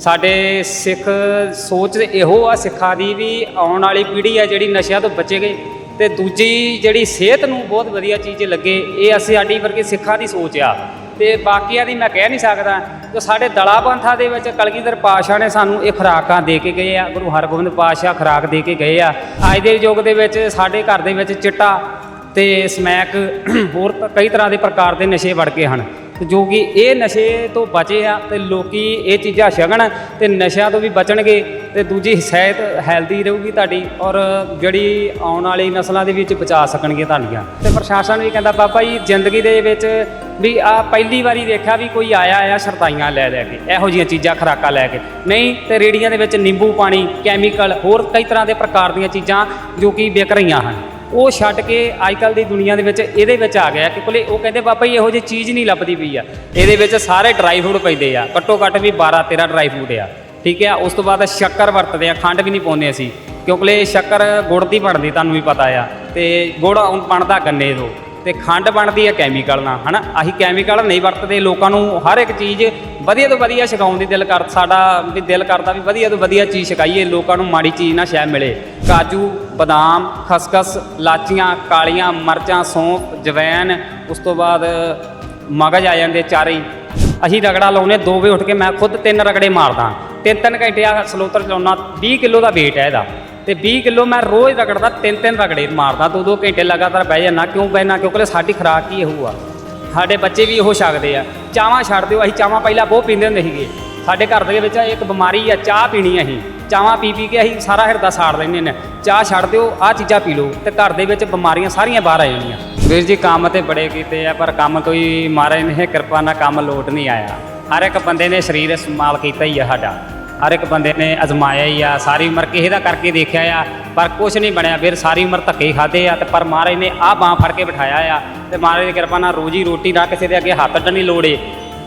ਸਾਡੇ ਸਿੱਖ ਸੋਚ ਇਹੋ ਆ ਸਿੱਖਾਂ ਦੀ ਵੀ ਆਉਣ ਵਾਲੀ ਪੀੜ੍ਹੀ ਆ ਜਿਹੜੀ ਨਸ਼ਿਆਂ ਤੋਂ ਬਚੇਗੀ ਤੇ ਦੂਜੀ ਜਿਹੜੀ ਸਿਹਤ ਨੂੰ ਬਹੁਤ ਵਧੀਆ ਚੀਜ਼ ਲੱਗੇ, ਇਹ ਅਸੀਂ ਸਾਡੀ ਵਰਗੇ ਸਿੱਖਾਂ ਦੀ ਸੋਚ ਆ। ਤੇ ਬਾਕੀਆਂ ਦੀ ਮੈਂ ਕਹਿ ਨਹੀਂ ਸਕਦਾ ਕਿ ਸਾਡੇ ਦਲਾ ਪੰਥਾਂ ਦੇ ਵਿੱਚ ਕਲਗੀਧਰ ਪਾਤਸ਼ਾਹ ਨੇ ਸਾਨੂੰ ਇਹ ਖੁਰਾਕਾਂ ਦੇ ਕੇ ਗਏ ਆ, ਗੁਰੂ ਹਰਗੋਬਿੰਦ ਪਾਤਸ਼ਾਹ ਖੁਰਾਕ ਦੇ ਕੇ ਗਏ ਆ। ਅੱਜ ਦੇ ਯੁੱਗ ਦੇ ਵਿੱਚ ਸਾਡੇ ਘਰ ਦੇ ਵਿੱਚ ਚਿੱਟਾ ਤੇ ਸਮੈਕ ਹੋਰ ਕਈ ਤਰ੍ਹਾਂ ਦੇ ਪ੍ਰਕਾਰ ਦੇ ਨਸ਼ੇ ਵੜ ਗਏ ਹਨ। ਜੋ ਕਿ ਇਹ ਨਸ਼ੇ ਤੋਂ ਬਚੇ ਆ ਤੇ ਲੋਕੀ ਇਹ ਚੀਜ਼ਾਂ ਛਕਣ ਤੇ ਨਸ਼ਿਆਂ ਤੋਂ ਵੀ ਬਚਣਗੇ ਤੇ ਦੂਜੀ ਸਿਹਤ ਹੈਲਦੀ ਰਹੂਗੀ ਤੁਹਾਡੀ ਔਰ ਜਿਹੜੀ ਆਉਣ ਵਾਲੀ ਨਸਲਾਂ ਦੇ ਵਿੱਚ ਬਚਾ ਸਕਣਗੇ ਤੁਹਾਡੀਆਂ। ਤੇ ਪ੍ਰਸ਼ਾਸਨ ਵੀ ਕਹਿੰਦਾ, ਬਾਬਾ ਜੀ, ਜ਼ਿੰਦਗੀ ਦੇ ਵਿੱਚ ਵੀ ਆ ਪਹਿਲੀ ਵਾਰੀ ਦੇਖਿਆ ਵੀ ਕੋਈ ਆਇਆ ਆ ਸ਼ਰਤਾਈਆਂ ਲੈ ਲੈ ਕੇ, ਇਹੋ ਜਿਹੀਆਂ ਚੀਜ਼ਾਂ ਖਰਾਕਾਂ ਲੈ ਕੇ। ਨਹੀਂ, ਤੇ ਰੇੜੀਆਂ ਦੇ ਵਿੱਚ ਨਿੰਬੂ ਪਾਣੀ, ਕੈਮੀਕਲ, ਹੋਰ ਕਈ ਤਰ੍ਹਾਂ ਦੇ ਪ੍ਰਕਾਰ ਦੀਆਂ ਚੀਜ਼ਾਂ ਜੋ ਕਿ ਵਿਕ ਰਹੀਆਂ ਹਨ। ਉਹ ਛੱਡ ਕੇ ਅੱਜਕੱਲ ਦੀ ਦੁਨੀਆ ਦੇ ਵਿੱਚ ਇਹਦੇ ਵਿੱਚ ਆ ਗਿਆ ਕਿ ਕੋਲੇ ਉਹ ਕਹਿੰਦੇ ਬਾਬਾ ਜੀ ਇਹੋ ਜਿਹੀ ਚੀਜ਼ ਨਹੀਂ ਲੱਭਦੀ ਪਈ ਆ। ਇਹਦੇ ਵਿੱਚ ਸਾਰੇ ਡਰਾਈ ਫਰੂਟ ਪੈਂਦੇ ਆ। ਘੱਟੋ ਘੱਟ ਵੀ 12 13 ਡਰਾਈ ਫਰੂਟ ਆ। ਠੀਕ ਆ? ਉਸ ਤੋਂ ਬਾਅਦ ਸ਼ੱਕਰ ਵਰਤਦੇ ਆ। ਖੰਡ ਵੀ ਨਹੀਂ ਪਾਉਂਦੇ ਅਸੀਂ। ਕਿਉਂਕਿ ਸ਼ੱਕਰ ਗੁੜ ਦੀ ਬਣਦੀ, ਤੁਹਾਨੂੰ ਵੀ ਪਤਾ ਆ। ਤੇ ਗੁੜ ਹੁਣ ਬਣਦਾ ਗੰਨੇ ਤੋਂ। ਤੇ ਖੰਡ ਬਣਦੀ ਹੈ ਕੈਮੀਕਲ ਨਾਲ, ਹਨਾ? ਅਸੀਂ ਕੈਮੀਕਲ ਨਹੀਂ ਵਰਤਦੇ, ਲੋਕਾਂ ਨੂੰ ਹਰ ਇੱਕ ਚੀਜ਼ ਵਧੀਆ ਤੋਂ ਵਧੀਆ ਛਕਾਉਣ ਦੀ ਦਿਲ ਕਰ, ਸਾਡਾ ਵੀ ਦਿਲ ਕਰਦਾ ਵੀ ਵਧੀਆ ਤੋਂ ਵਧੀਆ ਚੀਜ਼ ਛਕਾਈਏ, ਲੋਕਾਂ ਨੂੰ ਮਾੜੀ ਚੀਜ਼ ਨਾ ਸ਼ਾਇਦ ਮਿਲੇ। ਕਾਜੂ, ਬਦਾਮ, ਖਸਖਸ, ਲਾਚੀਆਂ, ਕਾਲੀਆਂ, ਮਰਚਾਂ, ਸੌਂਫ ਜਵੈਨ ਉਸ ਤੋਂ ਬਾਅਦ ਮਗਜ ਆ ਜਾਂਦੇ ਚਾਰੇ ਅਸੀਂ ਰਗੜਾ ਲਾਉਨੇ 2 ਵਜੇ ਉੱਠ ਕੇ ਮੈਂ ਖੁਦ ਤਿੰਨ ਰਗੜੇ ਮਾਰਦਾ। ਤਿੰਨ ਤਿੰਨ ਘੰਟੇ ਆ ਸਲੋਤਰ ਚਲਾਉਣਾ 20 ਕਿਲੋ ਦਾ weight ਹੈ ਇਹਦਾ। ਤੇ 20 ਕਿਲੋ ਮੈਂ ਰੋਜ਼ ਰਗੜਦਾ, ਤਿੰਨ ਤਿੰਨ ਰਗੜੇ ਮਾਰਦਾ, ਦੋ ਦੋ ਘੰਟੇ ਲਗਾਤਾਰ ਬਹਿ ਜਾਣਾ ਕਿਉਂ ਬਹਿਣਾ ਕਿਉਂਕਿ ਸਾਡੀ ਖੁਰਾਕ ਹੀ ਇਹੋ ਆ ਸਾਡੇ ਬੱਚੇ ਵੀ ਇਹੋ ਛਕਦੇ ਆ। ਚਾਹਾਂ ਛੱਡ ਦਿਓ, ਅਸੀਂ ਚਾਹਾਂ ਪਹਿਲਾਂ ਬਹੁਤ ਪੀਂਦੇ ਹੁੰਦੇ ਸੀਗੇ। ਸਾਡੇ ਘਰ ਦੇ ਵਿੱਚ ਇੱਕ ਬਿਮਾਰੀ ਆ, ਚਾਹ ਪੀਣੀ ਅਸੀਂ। ਚਾਹਾਂ ਪੀ ਪੀ ਕੇ ਅਸੀਂ ਸਾਰਾ ਹਿਰਦਾ ਸਾੜ ਲੈਂਦੇ ਨੇ ਚਾਹ ਛੱਡ ਦਿਓ, ਆਹ ਚੀਜ਼ਾਂ ਪੀ ਲਓ ਤੇ ਘਰ ਦੇ ਵਿੱਚ ਬਿਮਾਰੀਆਂ ਸਾਰੀਆਂ ਬਾਹਰ ਆ ਜਾਣੀਆਂ। ਵੀਰ ਜੀ, ਕੰਮ ਤੇ ਬੜੇ ਕੀਤੇ ਆ, ਪਰ ਕੰਮ ਕੋਈ ਮਹਾਰਾਜ ਨੇ ਕਿਰਪਾ ਨਾਲ ਕੰਮ ਲੋਟ ਨਹੀਂ ਆਇਆ। ਹਰ ਇੱਕ ਬੰਦੇ ਨੇ ਸਰੀਰ ਇਸਤੇਮਾਲ ਕੀਤਾ ਹੀ ਆ ਸਾਡਾ। ਹਰ ਇੱਕ ਬੰਦੇ ਨੇ ਅਜ਼ਮਾਇਆ ਹੀ ਆ, ਸਾਰੀ ਉਮਰ ਕਿਸੇ ਦਾ ਕਰਕੇ ਦੇਖਿਆ ਆ, ਪਰ ਕੁਝ ਨਹੀਂ ਬਣਿਆ ਫਿਰ ਸਾਰੀ ਉਮਰ ਧੱਕੇ ਹੀ ਖਾਦੇ ਆ ਤੇ ਪਰ ਮਹਾਰਾਜ ਨੇ ਆਹ ਬਾਹ ਫੜ ਕੇ ਬਿਠਾਇਆ ਆ ਤੇ ਮਹਾਰਾਜ ਦੀ ਕਿਰਪਾ ਨਾਲ ਰੋਜੀ ਰੋਟੀ ਨਾ ਕਿਸੇ ਦੇ ਅੱਗੇ ਹੱਥ ਅੱਡਣ ਦੀ ਲੋੜ ਏ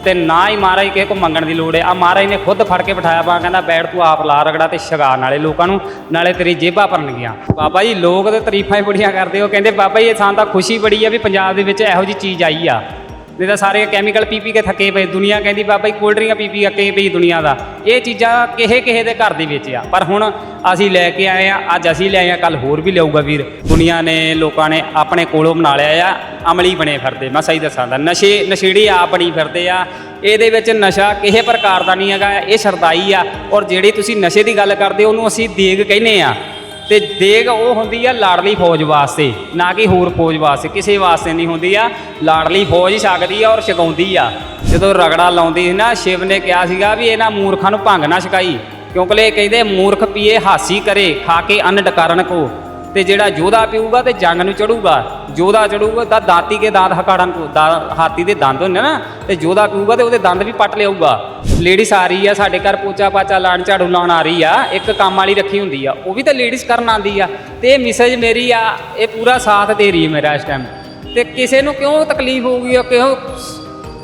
ਤੇ ਨਾ ਹੀ ਮਹਾਰਾਜ ਕਿਸੇ ਕੋ ਮੰਗਣ ਦੀ ਲੋੜ ਹੈ ਆ ਮਹਾਰਾਜ ਨੇ ਖੁਦ ਫੜ ਕੇ ਬਿਠਾਇਆ ਬਾ ਕਹਿੰਦਾ ਬੈਠ ਤੂੰ ਆਪ ਲਾ ਰਗੜਾ ਤੇ ਸ਼ਗਾ ਨਾਲੇ ਲੋਕਾਂ ਨੂੰ, ਨਾਲੇ ਤੇਰੀ ਜੇਬਾਂ ਭਰਨਗੀਆਂ ਬਾਬਾ ਜੀ ਲੋਕ ਤੇ ਤਾਰੀਫਾਂ ਹੀ ਬੜੀਆਂ ਕਰਦੇ ਉਹ ਕਹਿੰਦੇ ਬਾਬਾ ਜੀ ਇਹ ਸਾਨੂੰ ਤਾਂ ਖੁਸ਼ੀ ਬੜੀ ਆ ਵੀ ਪੰਜਾਬ ਦੇ ਵਿੱਚ ਇਹੋ ਜੀ ਚੀਜ਼ ਆਈ ਆ। ਨਹੀਂ ਤਾਂ ਸਾਰੇ ਕੈਮੀਕਲ ਪੀ ਪੀ ਕੇ ਥੱਕੇ ਪਏ, ਦੁਨੀਆ ਕਹਿੰਦੀ ਬਾਬਾ ਜੀ ਕੋਲਡ ਡਰਿੰਕਾਂ ਪੀ ਪੀ ਅੱਕੇ ਪਈ ਦੁਨੀਆ ਦਾ। ਇਹ ਚੀਜ਼ਾਂ ਕਿਸੇ ਕਿਸੇ ਦੇ ਘਰ ਦੇ ਵਿੱਚ ਆ। ਪਰ ਹੁਣ ਅਸੀਂ ਲੈ ਕੇ ਆਏ ਆ, ਅੱਜ ਅਸੀਂ ਲੈ ਆਏ ਆ ਕੱਲ ਹੋਰ ਵੀ ਲਿਆਊਗਾ ਵੀਰ। ਦੁਨੀਆ ਨੇ, ਲੋਕਾਂ ਨੇ ਆਪਣੇ ਕੋਲੋਂ ਬਣਾ ਲਿਆ ਆ, ਅਮਲੀ ਬਣੇ ਫਿਰਦੇ। ਮੈਂ ਸਹੀ ਦੱਸਾਂ ਦਾ ਨਸ਼ੇ, ਨਸ਼ੇੜੀ ਆਪ ਬਣੀ ਫਿਰਦੇ ਆ। ਇਹਦੇ ਵਿੱਚ ਨਸ਼ਾ ਕਿਸੇ ਪ੍ਰਕਾਰ ਦਾ ਨਹੀਂ ਹੈਗਾ, ਇਹ ਸਰਦਾਈ ਆ। ਔਰ ਜਿਹੜੀ ਤੁਸੀਂ ਨਸ਼ੇ ਦੀ ਗੱਲ ਕਰਦੇ ਉਹਨੂੰ ਅਸੀਂ ਦੇਗ ਕਹਿੰਦੇ ਆ। ਤੇ ਦੇਗ ਉਹ ਹੁੰਦੀ ਆ ਲਾੜਲੀ ਫੌਜ ਵਾਸਤੇ, ਨਾ ਕਿ ਹੋਰ ਫੌਜ ਵਾਸਤੇ, ਕਿਸੇ ਵਾਸਤੇ ਨਹੀਂ ਹੁੰਦੀ ਆ। ਲਾੜਲੀ ਫੌਜ ਹੀ ਛਕਦੀ ਆ ਔਰ ਛਕਾਉਂਦੀ ਆ। ਜਦੋਂ ਰਗੜਾ ਲਾਉਂਦੀ ਸੀ ਨਾ, ਸ਼ਿਵ ਨੇ ਕਿਹਾ ਸੀਗਾ ਵੀ ਇਹਨਾਂ ਮੂਰਖਾਂ ਨੂੰ ਭੰਗ ਨਾ ਛਕਾਈ, ਕਿਉਂਕਿ ਇਹ ਕਹਿੰਦੇ ਮੂਰਖ ਪੀਏ ਹਾਸੀ ਕਰੇ, ਖਾ ਕੇ ਅੰਨ ਡਕਾਰਨ ਕੋ। ਤੇ ਜਿਹੜਾ ਯੋਧਾ ਪੀਊਗਾ ਤੇ ਜੰਗ ਨੂੰ ਚੜੂਗਾ। ਯੋਧਾ ਚੜੂਗਾ ਤਾਂ ਦਾਤੀ ਕੇ ਦਾੰਤ ਹਕਾੜਨ ਕੋ ਦਾ- ਦੇ ਦੰਦ ਹੁੰਦੇ ਨਾ, ਤੇ ਯੋਧਾ ਪੀਊਗਾ ਤੇ ਉਹਦੇ ਦੰਦ ਵੀ ਪੱਟ ਲਿਆਊਗਾ। ਲੇਡੀਜ਼ ਆ ਰਹੀ ਆ, ਸਾਡੇ ਘਰ ਪੋਚਾ ਪਾਚਾ ਲਾਣ ਝਾੜੂ ਲਾਉਣ ਆ ਰਹੀ ਆ, ਇੱਕ ਕੰਮ ਵਾਲੀ ਰੱਖੀ ਹੁੰਦੀ ਆ, ਉਹ ਵੀ ਤਾਂ ਲੇਡੀਜ਼ ਕਰਨ ਆਂਦੀ ਆ। ਤੇ ਇਹ ਮੈਸੇਜ ਮੇਰੀ ਆ, ਇਹ ਪੂਰਾ ਸਾਥ ਦੇ ਰਹੀ ਹੈ ਮੇਰਾ ਇਸ ਟਾਈਮ ਤੇ ਕਿਸੇ ਨੂੰ ਕਿਉਂ ਤਕਲੀਫ ਹੋਊਗੀ ਉਹ ਕਿਉਂ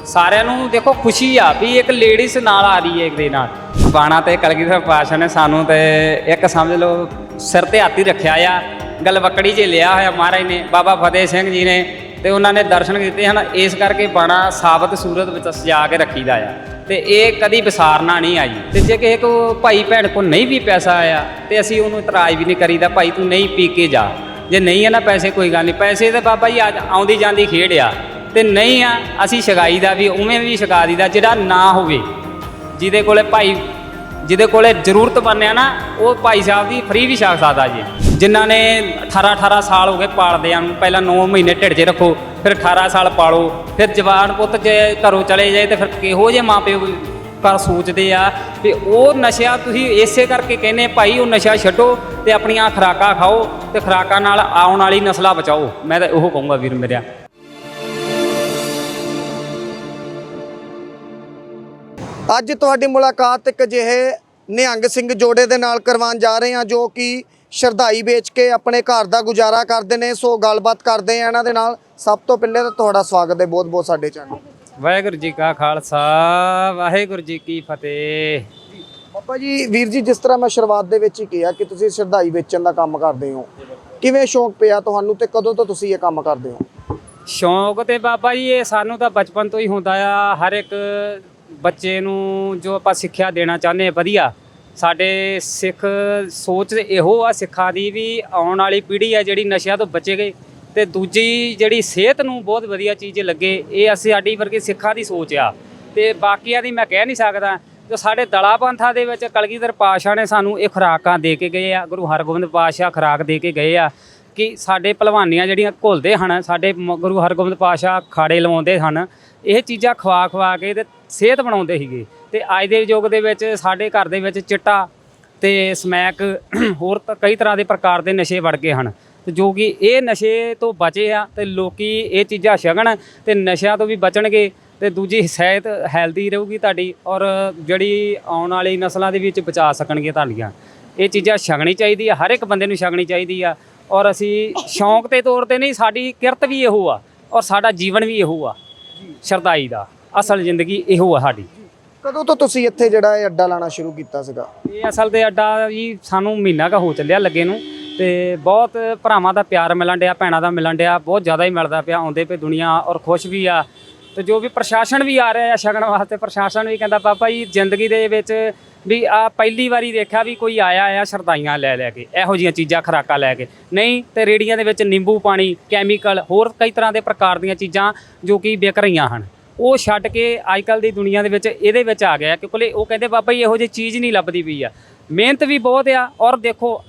ਸਾਰਿਆਂ ਨੂੰ ਦੇਖੋ ਖੁਸ਼ੀ ਆ ਵੀ ਇੱਕ ਲੇਡੀਜ਼ ਨਾਲ ਆ ਰਹੀ ਹੈ ਇੱਕ ਦੇ ਨਾਲ। ਬਾਣਾ ਤੇ ਕਲਗੀਧਰ ਪਾਸ਼ਾ ਨੇ ਸਾਨੂੰ ਤੇ ਇੱਕ ਸਮਝ ਲਓ ਸਿਰ ਤੇ ਹੱਥ ਹੀ ਰੱਖਿਆ ਆ। ਗਲਵਕੜੀ 'ਚ ਲਿਆ ਹੋਇਆ ਮਹਾਰਾਜ ਨੇ, ਬਾਬਾ ਫਤਿਹ ਸਿੰਘ ਜੀ ਨੇ ਤੇ ਉਹਨਾਂ ਨੇ ਦਰਸ਼ਨ ਦਿੱਤੇ ਹਨ, ਇਸ ਕਰਕੇ ਬਾਣਾ ਸਾਬਤ ਸੂਰਤ ਵਿੱਚ ਸਜਾ ਕੇ ਰੱਖੀਦਾ ਆ। ਤੇ ਇਹ ਕਦੀ ਵਿਸਾਰਨਾ ਨਹੀਂ ਆਈ। ਤੇ ਜੇ ਕਿਸੇ ਕੋ ਭਾਈ ਭੈਣ ਕੋ ਨਹੀਂ ਵੀ ਪੈਸਾ ਆਇਆ, ਤੇ ਅਸੀਂ ਉਹਨੂੰ ਇਤਰਾਜ਼ ਵੀ ਨਹੀਂ ਕਰੀਦਾ, ਭਾਈ ਤੂੰ ਨਹੀਂ ਪੀ ਕੇ ਜਾ। ਜੇ ਨਹੀਂ ਆ ਨਾ ਪੈਸੇ ਕੋਈ ਗੱਲ ਨਹੀਂ, ਪੈਸੇ ਤੇ ਬਾਬਾ ਜੀ ਅੱਜ ਆਉਂਦੀ ਜਾਂਦੀ ਖੇਡ ਆ। ਤੇ ਨਹੀਂ ਆ, ਅਸੀਂ ਛਗਾਈ ਦਾ ਵੀ, ਉਵੇਂ ਵੀ ਛਕਾ ਦੀਦਾ ਜਿਹੜਾ ਨਾ ਹੋਵੇ। ਜਿਹਦੇ ਕੋਲੇ ਭਾਈ ਜਿਹਦੇ ਕੋਲੇ ਜ਼ਰੂਰਤ ਬਣਿਆ ਨਾ, ਉਹ ਭਾਈ ਸਾਹਿਬ ਦੀ ਫ੍ਰੀ ਵੀ ਛਕ ਸਕਦਾ ਜੀ। ਜਿਨ੍ਹਾਂ ਨੇ 18 18 ਸਾਲ ਹੋ ਗਏ ਪਾਲਦਿਆਂ ਨੂੰ, ਪਹਿਲਾਂ 9 ਮਹੀਨੇ ਢਿੱਡ 'ਚ ਰੱਖੋ, ਫਿਰ 18 ਸਾਲ ਪਾਲੋ, ਫਿਰ ਜਵਾਨ ਪੁੱਤ ਜੇ ਘਰੋਂ ਚਲੇ ਜਾਏ ਤੇ ਫਿਰ ਕਿਹੋ ਜਿਹੇ ਮਾਪਿਓ ਪਰ ਸੋਚਦੇ ਆ ਵੀ ਉਹ ਨਸ਼ਾ ਤੁਸੀਂ ਇਸੇ ਕਰਕੇ ਕਹਿੰਦੇ ਭਾਈ ਉਹ ਨਸ਼ਾ ਛੱਡੋ ਤੇ ਆਪਣੀਆਂ ਖੁਰਾਕਾਂ ਖਾਓ ਤੇ ਖੁਰਾਕਾਂ ਨਾਲ ਆਉਣ ਵਾਲੀ ਨਸਲਾਂ ਬਚਾਓ। ਮੈਂ ਤਾਂ ਉਹ ਕਹੂੰਗਾ ਵੀਰ ਮੇਰਿਆ। ਅੱਜ ਤੁਹਾਡੀ ਮੁਲਾਕਾਤ ਇੱਕ ਅਜਿਹੇ ਨਿਹੰਗ ਸਿੰਘ ਜੋੜੇ ਦੇ ਨਾਲ ਕਰਵਾਉਣ ਜਾ ਰਹੇ ਹਾਂ ਜੋ ਕਿ ਸ਼ਰਧਾਈ ਵੇਚ ਕੇ ਆਪਣੇ ਘਰ ਦਾ ਗੁਜ਼ਾਰਾ ਕਰਦੇ ਨੇ। ਸੋ ਗੱਲਬਾਤ ਕਰਦੇ ਆ ਇਹਨਾਂ ਦੇ ਨਾਲ। ਸਭ ਤੋਂ ਪਹਿਲੇ ਤਾਂ ਤੁਹਾਡਾ ਸਵਾਗਤ ਹੈ ਬਹੁਤ ਬਹੁਤ ਸਾਡੇ ਚੈਨਲ ਵਾਹਿਗੁਰੂ ਜੀ ਕਾ ਖਾਲਸਾ ਵਾਹਿਗੁਰੂ ਜੀ ਕੀ ਫਤਿਹ। ਬਾਬਾ ਜੀ ਵੀਰ ਜੀ ਜਿਸ ਤਰ੍ਹਾਂ ਮੈਂ ਸ਼ੁਰੂਆਤ ਦੇ ਵਿੱਚ ਹੀ ਕਿਹਾ ਕਿ ਤੁਸੀਂ ਸ਼ਰਧਾਈ ਵੇਚਣ ਦਾ ਕੰਮ ਕਰਦੇ ਹੋ। ਕਿਵੇਂ ਸ਼ੌਂਕ ਪਿਆ ਤੁਹਾਨੂੰ ਤੇ ਕਦੋਂ ਤੋਂ ਤੁਸੀਂ ਇਹ ਕੰਮ ਕਰਦੇ ਹੋ? ਸ਼ੌਂਕ ਤੇ ਬਾਬਾ ਜੀ ਇਹ ਸਾਨੂੰ ਤਾਂ ਬਚਪਨ ਤੋਂ ਹੀ ਹੁੰਦਾ ਆ। ਹਰ ਇੱਕ ਬੱਚੇ ਨੂੰ ਜੋ ਆਪਾਂ ਸਿੱਖਿਆ ਦੇਣਾ ਚਾਹੁੰਦੇ ਹਾਂ, ਵਧੀਆ। ਸਾਡੇ ਸਿੱਖ ਸੋਚ ਇਹੋ ਆ ਸਿੱਖਾਂ ਦੀ ਵੀ ਆਉਣ ਵਾਲੀ ਪੀੜ੍ਹੀ ਆ ਜਿਹੜੀ ਨਸ਼ਿਆਂ ਤੋਂ ਬਚੇਗੀ ਤੇ ਦੂਜੀ ਜਿਹੜੀ ਸਿਹਤ ਨੂੰ ਬਹੁਤ ਵਧੀਆ ਚੀਜ਼ ਲੱਗੇ, ਇਹ ਅਸੀਂ ਸਾਡੀ ਵਰਗੇ ਸਿੱਖਾਂ ਦੀ ਸੋਚ ਆ। ਤੇ ਬਾਕੀਆਂ ਦੀ ਮੈਂ ਕਹਿ ਨਹੀਂ ਸਕਦਾ, ਜੋ ਸਾਡੇ ਦਲਾ ਪੰਥਾਂ ਦੇ ਵਿੱਚ ਕਲਗੀਧਰ ਪਾਤਸ਼ਾਹ ਨੇ ਸਾਨੂੰ ਇਹ ਖੁਰਾਕਾਂ ਦੇ ਕੇ ਗਏ ਆ, ਗੁਰੂ ਹਰਗੋਬਿੰਦ ਪਾਤਸ਼ਾਹ ਖੁਰਾਕ ਦੇ ਕੇ ਗਏ ਆ ਕਿ ਸਾਡੇ ਭਲਵਾਨੀਆਂ ਜਿਹੜੀਆਂ ਘੁਲਦੇ ਹਨ, ਸਾਡੇ ਮ- ਗੁਰੂ ਹਰਗੋਬਿੰਦ ਪਾਤਸ਼ਾਹ ਖਾੜੇ ਲਵਾਉਂਦੇ ਹਨ, ਇਹ ਚੀਜ਼ਾਂ ਖਵਾ ਖਵਾ ਕੇ ਤੇ ਸਿਹਤ ਬਣਾਉਂਦੇ ਸੀਗੇ। ਤੇ ਅੱਜ ਦੇ ਯੁੱਗ ਦੇ ਵਿੱਚ ਸਾਡੇ ਘਰ ਦੇ ਵਿੱਚ ਚਿੱਟਾ ਤੇ ਸਮੈਕ ਹੋਰ ਕਈ ਤਰ੍ਹਾਂ ਦੇ ਪ੍ਰਕਾਰ ਦੇ ਨਸ਼ੇ ਵੜ ਗਏ ਹਨ। ਤੇ ਜੋ ਕਿ ਇਹ ਨਸ਼ੇ ਤੋਂ ਬਚੇ ਆ ਤੇ ਲੋਕੀ ਇਹ ਚੀਜ਼ਾਂ ਛਕਣ ਤੇ ਨਸ਼ਿਆਂ ਤੋਂ ਵੀ ਬਚਣਗੇ ਤੇ ਦੂਜੀ ਸਿਹਤ ਹੈਲਦੀ ਰਹੂਗੀ ਤੁਹਾਡੀ ਔਰ ਜਿਹੜੀ ਆਉਣ ਵਾਲੀ ਨਸਲਾਂ ਦੇ ਵਿੱਚ ਬਚਾ ਸਕਣਗੇ ਤੁਹਾਡੀਆਂ। ਇਹ ਚੀਜ਼ਾਂ ਛਕਣੀ ਚਾਹੀਦੀ ਆ, ਹਰ ਇੱਕ ਬੰਦੇ ਨੂੰ ਛਕਣੀ ਚਾਹੀਦੀ ਆ ਔਰ ਅਸੀਂ ਸ਼ੌਂਕ ਦੇ ਤੌਰ ਤੇ ਨਹੀਂ, ਸਾਡੀ ਕਿਰਤ ਵੀ ਇਹੋ ਆ ਔਰ ਸਾਡਾ ਜੀਵਨ ਵੀ ਇਹੋ ਆ ਸ਼ਰਦਾਈ ਦਾ। ਅਸਲ ਜ਼ਿੰਦਗੀ ਇਹੋ ਆ ਸਾਡੀ। ਕਦੋਂ ਤੋਂ ਤੁਸੀਂ ਇੱਥੇ ਜਿਹੜਾ ਇਹ ਅੱਡਾ ਲਾਣਾ ਸ਼ੁਰੂ ਕੀਤਾ ਸੀਗਾ? ਇਹ ਅਸਲ ਤੇ ਅੱਡਾ ਜੀ ਸਾਨੂੰ ਮਹੀਨਾ ਕਾ ਹੋ ਚੱਲਿਆ ਲੱਗੇ ਨੂੰ ਤੇ ਬਹੁਤ ਭਰਾਵਾਂ ਦਾ ਪਿਆਰ ਮਿਲਣ ਡਿਆ ਭੈਣਾਂ ਦਾ ਮਿਲਣ ਡਿਆ ਬਹੁਤ ਜ਼ਿਆਦਾ ਹੀ ਮਿਲਦਾ ਪਿਆ ਆਉਂਦੇ ਪਏ ਦੁਨੀਆ ਔਰ ਖੁਸ਼ ਵੀ ਆ। ਤੇ ਜੋ ਵੀ ਪ੍ਰਸ਼ਾਸਨ ਵੀ ਆ ਰਿਹਾ ਆ ਛਕਣ ਵਾਸਤੇ ਪ੍ਰਸ਼ਾਸਨ ਵੀ ਕਹਿੰਦਾ ਪਾਪਾ ਜੀ ਜ਼ਿੰਦਗੀ ਦੇ ਵਿੱਚ ਵੀ ਆ ਪਹਿਲੀ ਵਾਰੀ ਦੇਖਿਆ ਵੀ ਕੋਈ ਆਇਆ ਆ ਸ਼ਰਦਾਈਆਂ ਲੈ ਲੈ ਕੇ ਇਹੋ ਜੀਆਂ ਚੀਜ਼ਾਂ ਖਰਾਕਾਂ ਲੈ ਕੇ। ਨਹੀਂ ਤੇ ਰੇੜੀਆਂ ਦੇ ਵਿੱਚ ਨਿੰਬੂ ਪਾਣੀ ਕੈਮੀਕਲ ਹੋਰ ਕਈ ਤਰ੍ਹਾਂ ਦੇ ਪ੍ਰਕਾਰ ਦੀਆਂ ਚੀਜ਼ਾਂ ਜੋ ਕਿ ਵਿਕ ਰਹੀਆਂ ਹਨ। ਉਹ ਛੱਡ ਕੇ ਅੱਜ ਕੱਲ ਦੀ ਦੁਨੀਆ ਦੇ ਵਿੱਚ ਇਹਦੇ ਵਿੱਚ ਆ ਗਿਆ ਕਿਉਂਕਿ ਉਹ ਕਹਿੰਦੇ ਬਾਬਾ ਜੀ ਇਹੋ ਜਿਹੀ ਚੀਜ਼ ਨਹੀਂ ਲੱਭਦੀ ਪਈ ਆ। ਮਿਹਨਤ ਵੀ ਬਹੁਤ ਆ ਔਰ ਦੇਖੋ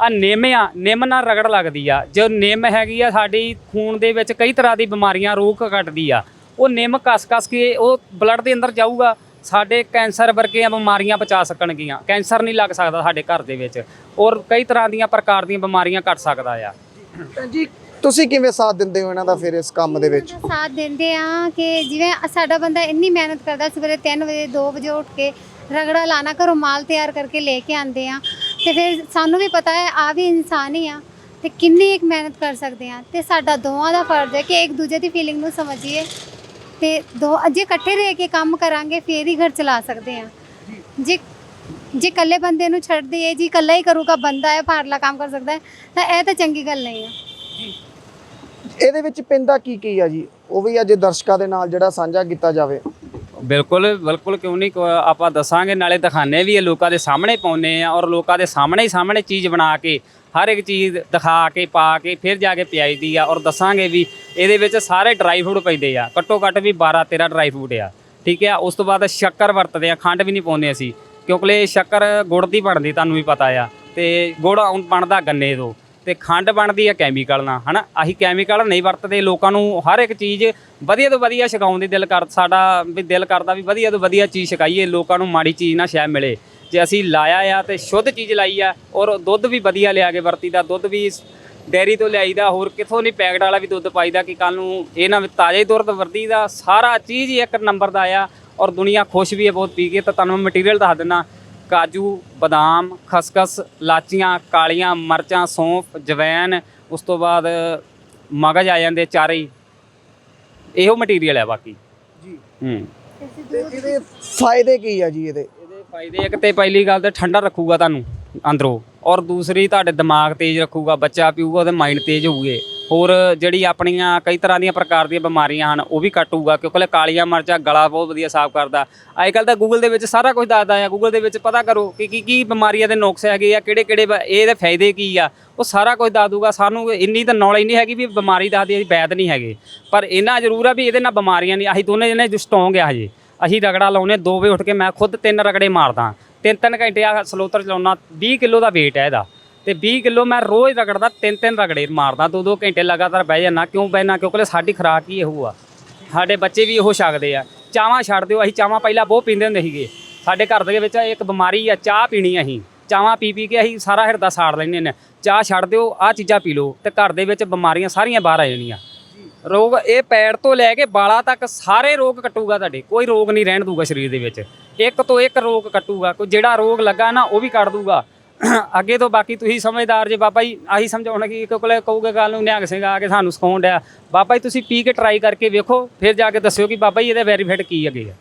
ਆ ਨਿੰਮ ਆ, ਨਿੰਮ ਨਾਲ ਰਗੜ ਲੱਗਦੀ ਆ। ਜੋ ਨਿੰਮ ਹੈਗੀ ਆ, ਸਾਡੀ ਖੂਨ ਦੇ ਵਿੱਚ ਕਈ ਤਰ੍ਹਾਂ ਦੀ ਬਿਮਾਰੀਆਂ ਰੋਕ ਕੱਟਦੀ ਆ। ਉਹ ਨਿੰਮ ਕਸ-ਕਸ ਕੇ ਉਹ ਬਲੱਡ ਦੇ ਅੰਦਰ ਜਾਊਗਾ, ਸਾਡੇ ਕੈਂਸਰ ਵਰਗੀਆਂ ਬਿਮਾਰੀਆਂ ਬਚਾ ਸਕਣਗੀਆਂ। ਕੈਂਸਰ ਨਹੀਂ ਲੱਗ ਸਕਦਾ ਸਾਡੇ ਘਰ ਦੇ ਵਿੱਚ। ਔਰ ਕਈ ਤਰ੍ਹਾਂ ਦੀਆਂ ਪ੍ਰਕਾਰ ਦੀਆਂ ਬਿਮਾਰੀਆਂ ਘਟ ਸਕਦਾ ਆ। ਜੀ ਤੁਸੀਂ ਕਿਵੇਂ ਸਾਥ ਦਿੰਦੇ ਹੋ ਇਹਨਾਂ ਦਾ ਫਿਰ ਇਸ ਕੰਮ ਦੇ ਵਿੱਚ? ਸਾਥ ਦਿੰਦੇ ਆ ਕਿ ਜਿਵੇਂ ਸਾਡਾ ਬੰਦਾ ਇੰਨੀ ਮਿਹਨਤ ਕਰਦਾ ਸਵੇਰੇ 3 ਵਜੇ 2 ਵਜੇ ਉੱਠ ਕੇ ਰਗੜਾ ਲਾਣਾ ਘਰੋਂ ਮਾਲ ਤਿਆਰ ਕਰਕੇ ਲੈ ਕੇ ਆਉਂਦੇ ਆ ਤੇ ਫਿਰ ਸਾਨੂੰ ਵੀ ਪਤਾ ਹੈ ਆ ਵੀ ਇਨਸਾਨ ਹੀ ਆ ਤੇ ਕਿੰਨੀ ਇੱਕ ਮਿਹਨਤ ਕਰ ਸਕਦੇ ਆ ਤੇ ਸਾਡਾ ਦੋਵਾਂ ਦਾ ਫਰਜ਼ ਹੈ ਕਿ ਇੱਕ ਦੂਜੇ ਦੀ ਫੀਲਿੰਗ ਨੂੰ ਸਮਝੀਏ ਤੇ ਦੋ ਜੇ ਇਕੱਠੇ ਰਹਿ ਕੇ ਕੰਮ ਕਰਾਂਗੇ ਫੇਰ ਹੀ ਘਰ ਚਲਾ ਸਕਦੇ ਆ ਜੇ ਜੇ ਇਕੱਲੇ ਬੰਦੇ ਨੂੰ ਛੱਡ ਦਈਏ ਜੀ ਇਕੱਲਾ ਹੀ ਕਰੂਗਾ ਬੰਦਾ ਹੈ ਬਾਹਰਲਾ ਕੰਮ ਕਰ ਸਕਦਾ ਹੈ ਤਾਂ ਇਹ ਤਾਂ ਚੰਗੀ ਗੱਲ ਨਹੀਂ ਆ। ਇਹਦੇ ਵਿੱਚ ਪੈਂਦਾ ਕੀ ਕੀ ਆ ਜੀ? ਉਹ ਵੀ ਅੱਜ ਦਰਸ਼ਕਾਂ ਦੇ ਨਾਲ ਜਿਹੜਾ ਸਾਂਝਾ ਕੀਤਾ ਜਾਵੇ। ਬਿਲਕੁਲ ਬਿਲਕੁਲ ਕਿਉਂ ਨਹੀਂ? ਕੋ- ਆਪਾਂ ਦੱਸਾਂਗੇ, ਨਾਲੇ ਦਿਖਾਣੇ ਵੀ ਇਹ ਲੋਕਾਂ ਦੇ ਸਾਹਮਣੇ ਪਾਉਨੇ ਆ ਔਰ ਲੋਕਾਂ ਦੇ ਸਾਹਮਣੇ ਹੀ ਸਾਹਮਣੇ ਚੀਜ਼ ਬਣਾ ਕੇ, ਹਰ ਇੱਕ ਚੀਜ਼ ਦਿਖਾ ਕੇ, ਪਾ ਕੇ, ਫਿਰ ਜਾ ਕੇ ਪਿਆਈ ਦੀ ਆ ਔਰ ਦੱਸਾਂਗੇ ਵੀ ਇਹਦੇ ਵਿੱਚ ਸਾਰੇ ਡਰਾਈ ਫਰੂਟ ਪੈਂਦੇ ਆ। ਘੱਟੋ ਘੱਟ ਵੀ 12 13 ਡਰਾਈ ਫਰੂਟ ਆ। ਠੀਕ ਆ? ਉਸ ਤੋਂ ਬਾਅਦ ਸ਼ੱਕਰ ਵਰਤਦੇ ਆ, ਖੰਡ ਵੀ ਨਹੀਂ ਪਾਉਂਦੇ ਅਸੀਂ। ਕਿਉਂਕਿ ਇਹ ਸ਼ੱਕਰ ਗੁੜ ਦੀ ਬਣਦੀ, ਤੁਹਾਨੂੰ ਵੀ ਪਤਾ ਆ। ਤੇ ਗੁੜ ਹੁਣ ਬਣਦਾ ਗੰਨੇ ਤੋਂ। ਤੇ ਖੰਡ ਬਣਦੀ ਆ ਕੈਮੀਕਲ ਨਾਲ, ਹਨਾ? ਅਸੀਂ ਕੈਮੀਕਲ ਨਹੀਂ ਵਰਤਦੇ, ਲੋਕਾਂ ਨੂੰ ਹਰ ਇੱਕ ਚੀਜ਼ ਵਧੀਆ ਤੋਂ ਵਧੀਆ ਛਕਾਉਣ ਦੀ ਦਿਲ ਕਰ, ਸਾਡਾ ਵੀ ਦਿਲ ਕਰਦਾ ਵੀ ਵਧੀਆ ਤੋਂ ਵਧੀਆ ਚੀਜ਼ ਛਕਾਈਏ, ਲੋਕਾਂ ਨੂੰ ਮਾੜੀ ਚੀਜ਼ ਨਾ ਸ਼ਾਇਦ ਮਿਲੇ। ਜੇ ਅਸੀਂ ਲਾਇਆ ਆ ਤੇ ਸ਼ੁੱਧ ਚੀਜ਼ ਲਾਈ ਆ ਔਰ ਦੁੱਧ ਵੀ ਵਧੀਆ ਲਿਆ ਕੇ ਵਰਤੀਦਾ, ਦੁੱਧ ਵੀ ਡੈਰੀ ਤੋਂ ਲਿਆਈਦਾ, ਹੋਰ ਕਿਥੋਂ ਨਹੀਂ ਪੈਕਟ ਵਾਲਾ ਵੀ ਦੁੱਧ ਪਾਈਦਾ ਕਿ ਕੱਲ ਨੂੰ ਇਹ ਨਾ ਵੀ ਤਾਜ਼ਾ ਦੁੱਧ ਵਰਤੀਦਾ, ਸਾਰਾ ਚੀਜ਼ ਹੀ ਇੱਕ ਨੰਬਰ ਦਾ ਆ ਔਰ ਦੁਨੀਆ ਖੁਸ਼ ਵੀ ਹੈ ਬਹੁਤ ਪੀ ਕੇ, ਤਾਂ ਤੁਹਾਨੂੰ ਮਟੀਰੀਅਲ ਦੱਸ ਦਿੰਦਾ ਕਾਜੂ ਬਦਾਮ ਖਸਖਸ ਲਾਚੀਆਂ ਕਾਲੀਆਂ ਮਰਚਾਂ ਸੌਂਫ ਜਵੈਨ ਉਸ ਤੋਂ ਬਾਅਦ ਮਗਜ ਆ ਜਾਂਦੇ ਚਾਰੇ ਹੀ। ਇਹੋ ਮਟੀਰੀਅਲ ਹੈ ਬਾਕੀ। ਜੀ। ਹੂੰ। ਤੇ ਇਹਦੇ ਫਾਇਦੇ ਕੀ ਆ ਜੀ ਇਹਦੇ? ਇਹਦੇ ਫਾਇਦੇ ਇੱਕ ਤੇ ਪਹਿਲੀ ਗੱਲ ਤੇ ਠੰਡਾ ਰੱਖੂਗਾ ਤੁਹਾਨੂੰ ਅੰਦਰੋਂ ਔਰ ਦੂਸਰੀ ਤੁਹਾਡੇ ਦਿਮਾਗ ਤੇਜ਼ ਰੱਖੂਗਾ ਬੱਚਾ ਪੀਊਗਾ ਉਹਦੇ ਮਾਈਂਡ ਤੇਜ਼ ਹੋਊਗੇ। ਹੋਰ ਜਿਹੜੀ ਆਪਣੀਆਂ ਕਈ ਤਰ੍ਹਾਂ ਦੀਆਂ ਪ੍ਰਕਾਰ ਦੀਆਂ ਬਿਮਾਰੀਆਂ ਹਨ, ਉਹ ਵੀ ਕੱਟੂਗਾ ਕਿਉਂਕਿ ਕਾਲੀਆਂ ਮਰਚਾਂ ਗਲਾ ਬਹੁਤ ਵਧੀਆ ਸਾਫ਼ ਕਰਦਾ। ਅੱਜ ਕੱਲ ਤਾਂ ਗੂਗਲ ਦੇ ਵਿੱਚ ਸਾਰਾ ਕੁਝ ਦੱਸਦਾ ਆ ਗੂਗਲ ਦੇ ਵਿੱਚ ਪਤਾ ਕਰੋ ਕਿ ਕੀ ਕੀ ਬਿਮਾਰੀਆਂ ਦੇ ਨੁਕਸ ਹੈਗੇ ਆ ਕਿਹੜੇ ਕਿਹੜੇ ਇਹਦੇ ਫਾਇਦੇ ਕੀ ਆ, ਉਹ ਸਾਰਾ ਕੁਝ ਦੱਸ ਦੂਗਾ ਸਾਨੂੰ ਇੰਨੀ ਤਾਂ ਨੌਲੇਜ ਨਹੀਂ ਹੈਗੀ ਵੀ ਬਿਮਾਰੀ ਦੱਸਦੀ ਅਸੀਂ ਵੈਦ ਨਹੀਂ ਹੈਗੇ, ਪਰ ਇਹਨਾਂ ਜ਼ਰੂਰ ਆ ਵੀ ਇਹਦੇ ਨਾਲ ਬਿਮਾਰੀਆਂ ਨਹੀਂ, ਅਸੀਂ ਦੋਨੇ ਜਣੇ ਸਟਰੋਂਗ ਆ ਹਜੇ। ਅਸੀਂ ਰਗੜਾ ਲਾਉਨੇ 2 ਵਜੇ ਉੱਠ ਕੇ ਮੈਂ ਖੁਦ ਤਿੰਨ ਰਗੜੇ ਮਾਰਦਾ। ਤਿੰਨ ਤਿੰਨ ਘੰਟੇ ਆ ਸਲੋਤਰ ਚਲਾਉਣਾ 20 ਕਿਲੋ ਦਾ weight ਹੈ ਇਹਦਾ। ਤੇ 20 ਕਿਲੋ ਮੈਂ ਰੋਜ਼ ਰਗੜਦਾ, ਤਿੰਨ ਤਿੰਨ ਰਗੜੇ ਮਾਰਦਾ, ਦੋ ਦੋ ਘੰਟੇ ਲਗਾਤਾਰ ਬਹਿ ਜਾਣਾ ਕਿਉਂ ਬਹਿਣਾ? ਕਿਉਂਕਿ ਸਾਡੀ ਖੁਰਾਕ ਹੀ ਇਹੋ ਆ। ਸਾਡੇ ਬੱਚੇ ਵੀ ਇਹੋ ਛਕਦੇ ਆ। ਚਾਹਾਂ ਛੱਡ ਦਿਓ, ਅਸੀਂ ਚਾਵਾਂ ਪਹਿਲਾਂ ਬਹੁਤ ਪੀਂਦੇ ਹੁੰਦੇ ਸੀਗੇ। ਸਾਡੇ ਘਰ ਦੇ ਵਿੱਚ ਇੱਕ ਬਿਮਾਰੀ ਆ, ਚਾਹ ਪੀਣੀ ਅਸੀਂ। ਚਾਵਾਂ ਪੀ ਪੀ ਕੇ ਅਸੀਂ ਸਾਰਾ ਹਿਰਦਾ ਸਾੜ ਲੈਂਦੇ ਨੇ ਚਾਹ ਛੱਡ ਦਿਓ, ਆਹ ਚੀਜ਼ਾਂ ਪੀ ਲਓ ਤੇ ਘਰ ਦੇ ਵਿੱਚ ਬਿਮਾਰੀਆਂ ਸਾਰੀਆਂ ਬਾਹਰ ਆ ਜਾਣੀਆਂ। ਰੋਗ, ਇਹ ਪੈਰ ਤੋਂ ਲੈ ਕੇ ਬਾਲਾਂ ਤੱਕ ਸਾਰੇ ਰੋਗ ਕੱਟੂਗਾ ਤੁਹਾਡੇ। ਕੋਈ ਰੋਗ ਨਹੀਂ ਰਹਿਣ ਦੂਗਾ ਸਰੀਰ ਦੇ ਵਿੱਚ। ਇੱਕ ਤੋਂ ਇੱਕ ਰੋਗ ਕੱਟੂਗਾ। ਕੋਈ ਜਿਹੜਾ ਰੋਗ ਲੱਗਾ ਨਾ, ਉਹ ਵੀ ਕੱਟ ਦੂਗਾ ਅੱਗੇ ਤੋਂ ਬਾਕੀ ਤੁਸੀਂ ਸਮਝਦਾਰ ਜੇ ਬਾਬਾ ਜੀ ਆਹੀ ਸਮਝਾਉਣਾ ਕਿ ਇੱਕ ਕੋਲੇ ਕਹੂਗੇ ਗੱਲ ਨੂੰ ਨਿਹੰਗ ਸਿੰਘ ਆ ਕੇ ਸਾਨੂੰ ਸਿਖਾਉਣ ਡਿਆ। ਬਾਬਾ ਜੀ ਤੁਸੀਂ ਪੀ ਕੇ ਟਰਾਈ ਕਰਕੇ ਵੇਖੋ ਫਿਰ ਜਾ ਕੇ ਦੱਸਿਓ ਕਿ ਬਾਬਾ ਜੀ ਇਹਦੇ ਵੈਰੀਫਾਈਡ ਕੀ ਹੈਗੇ ਆ।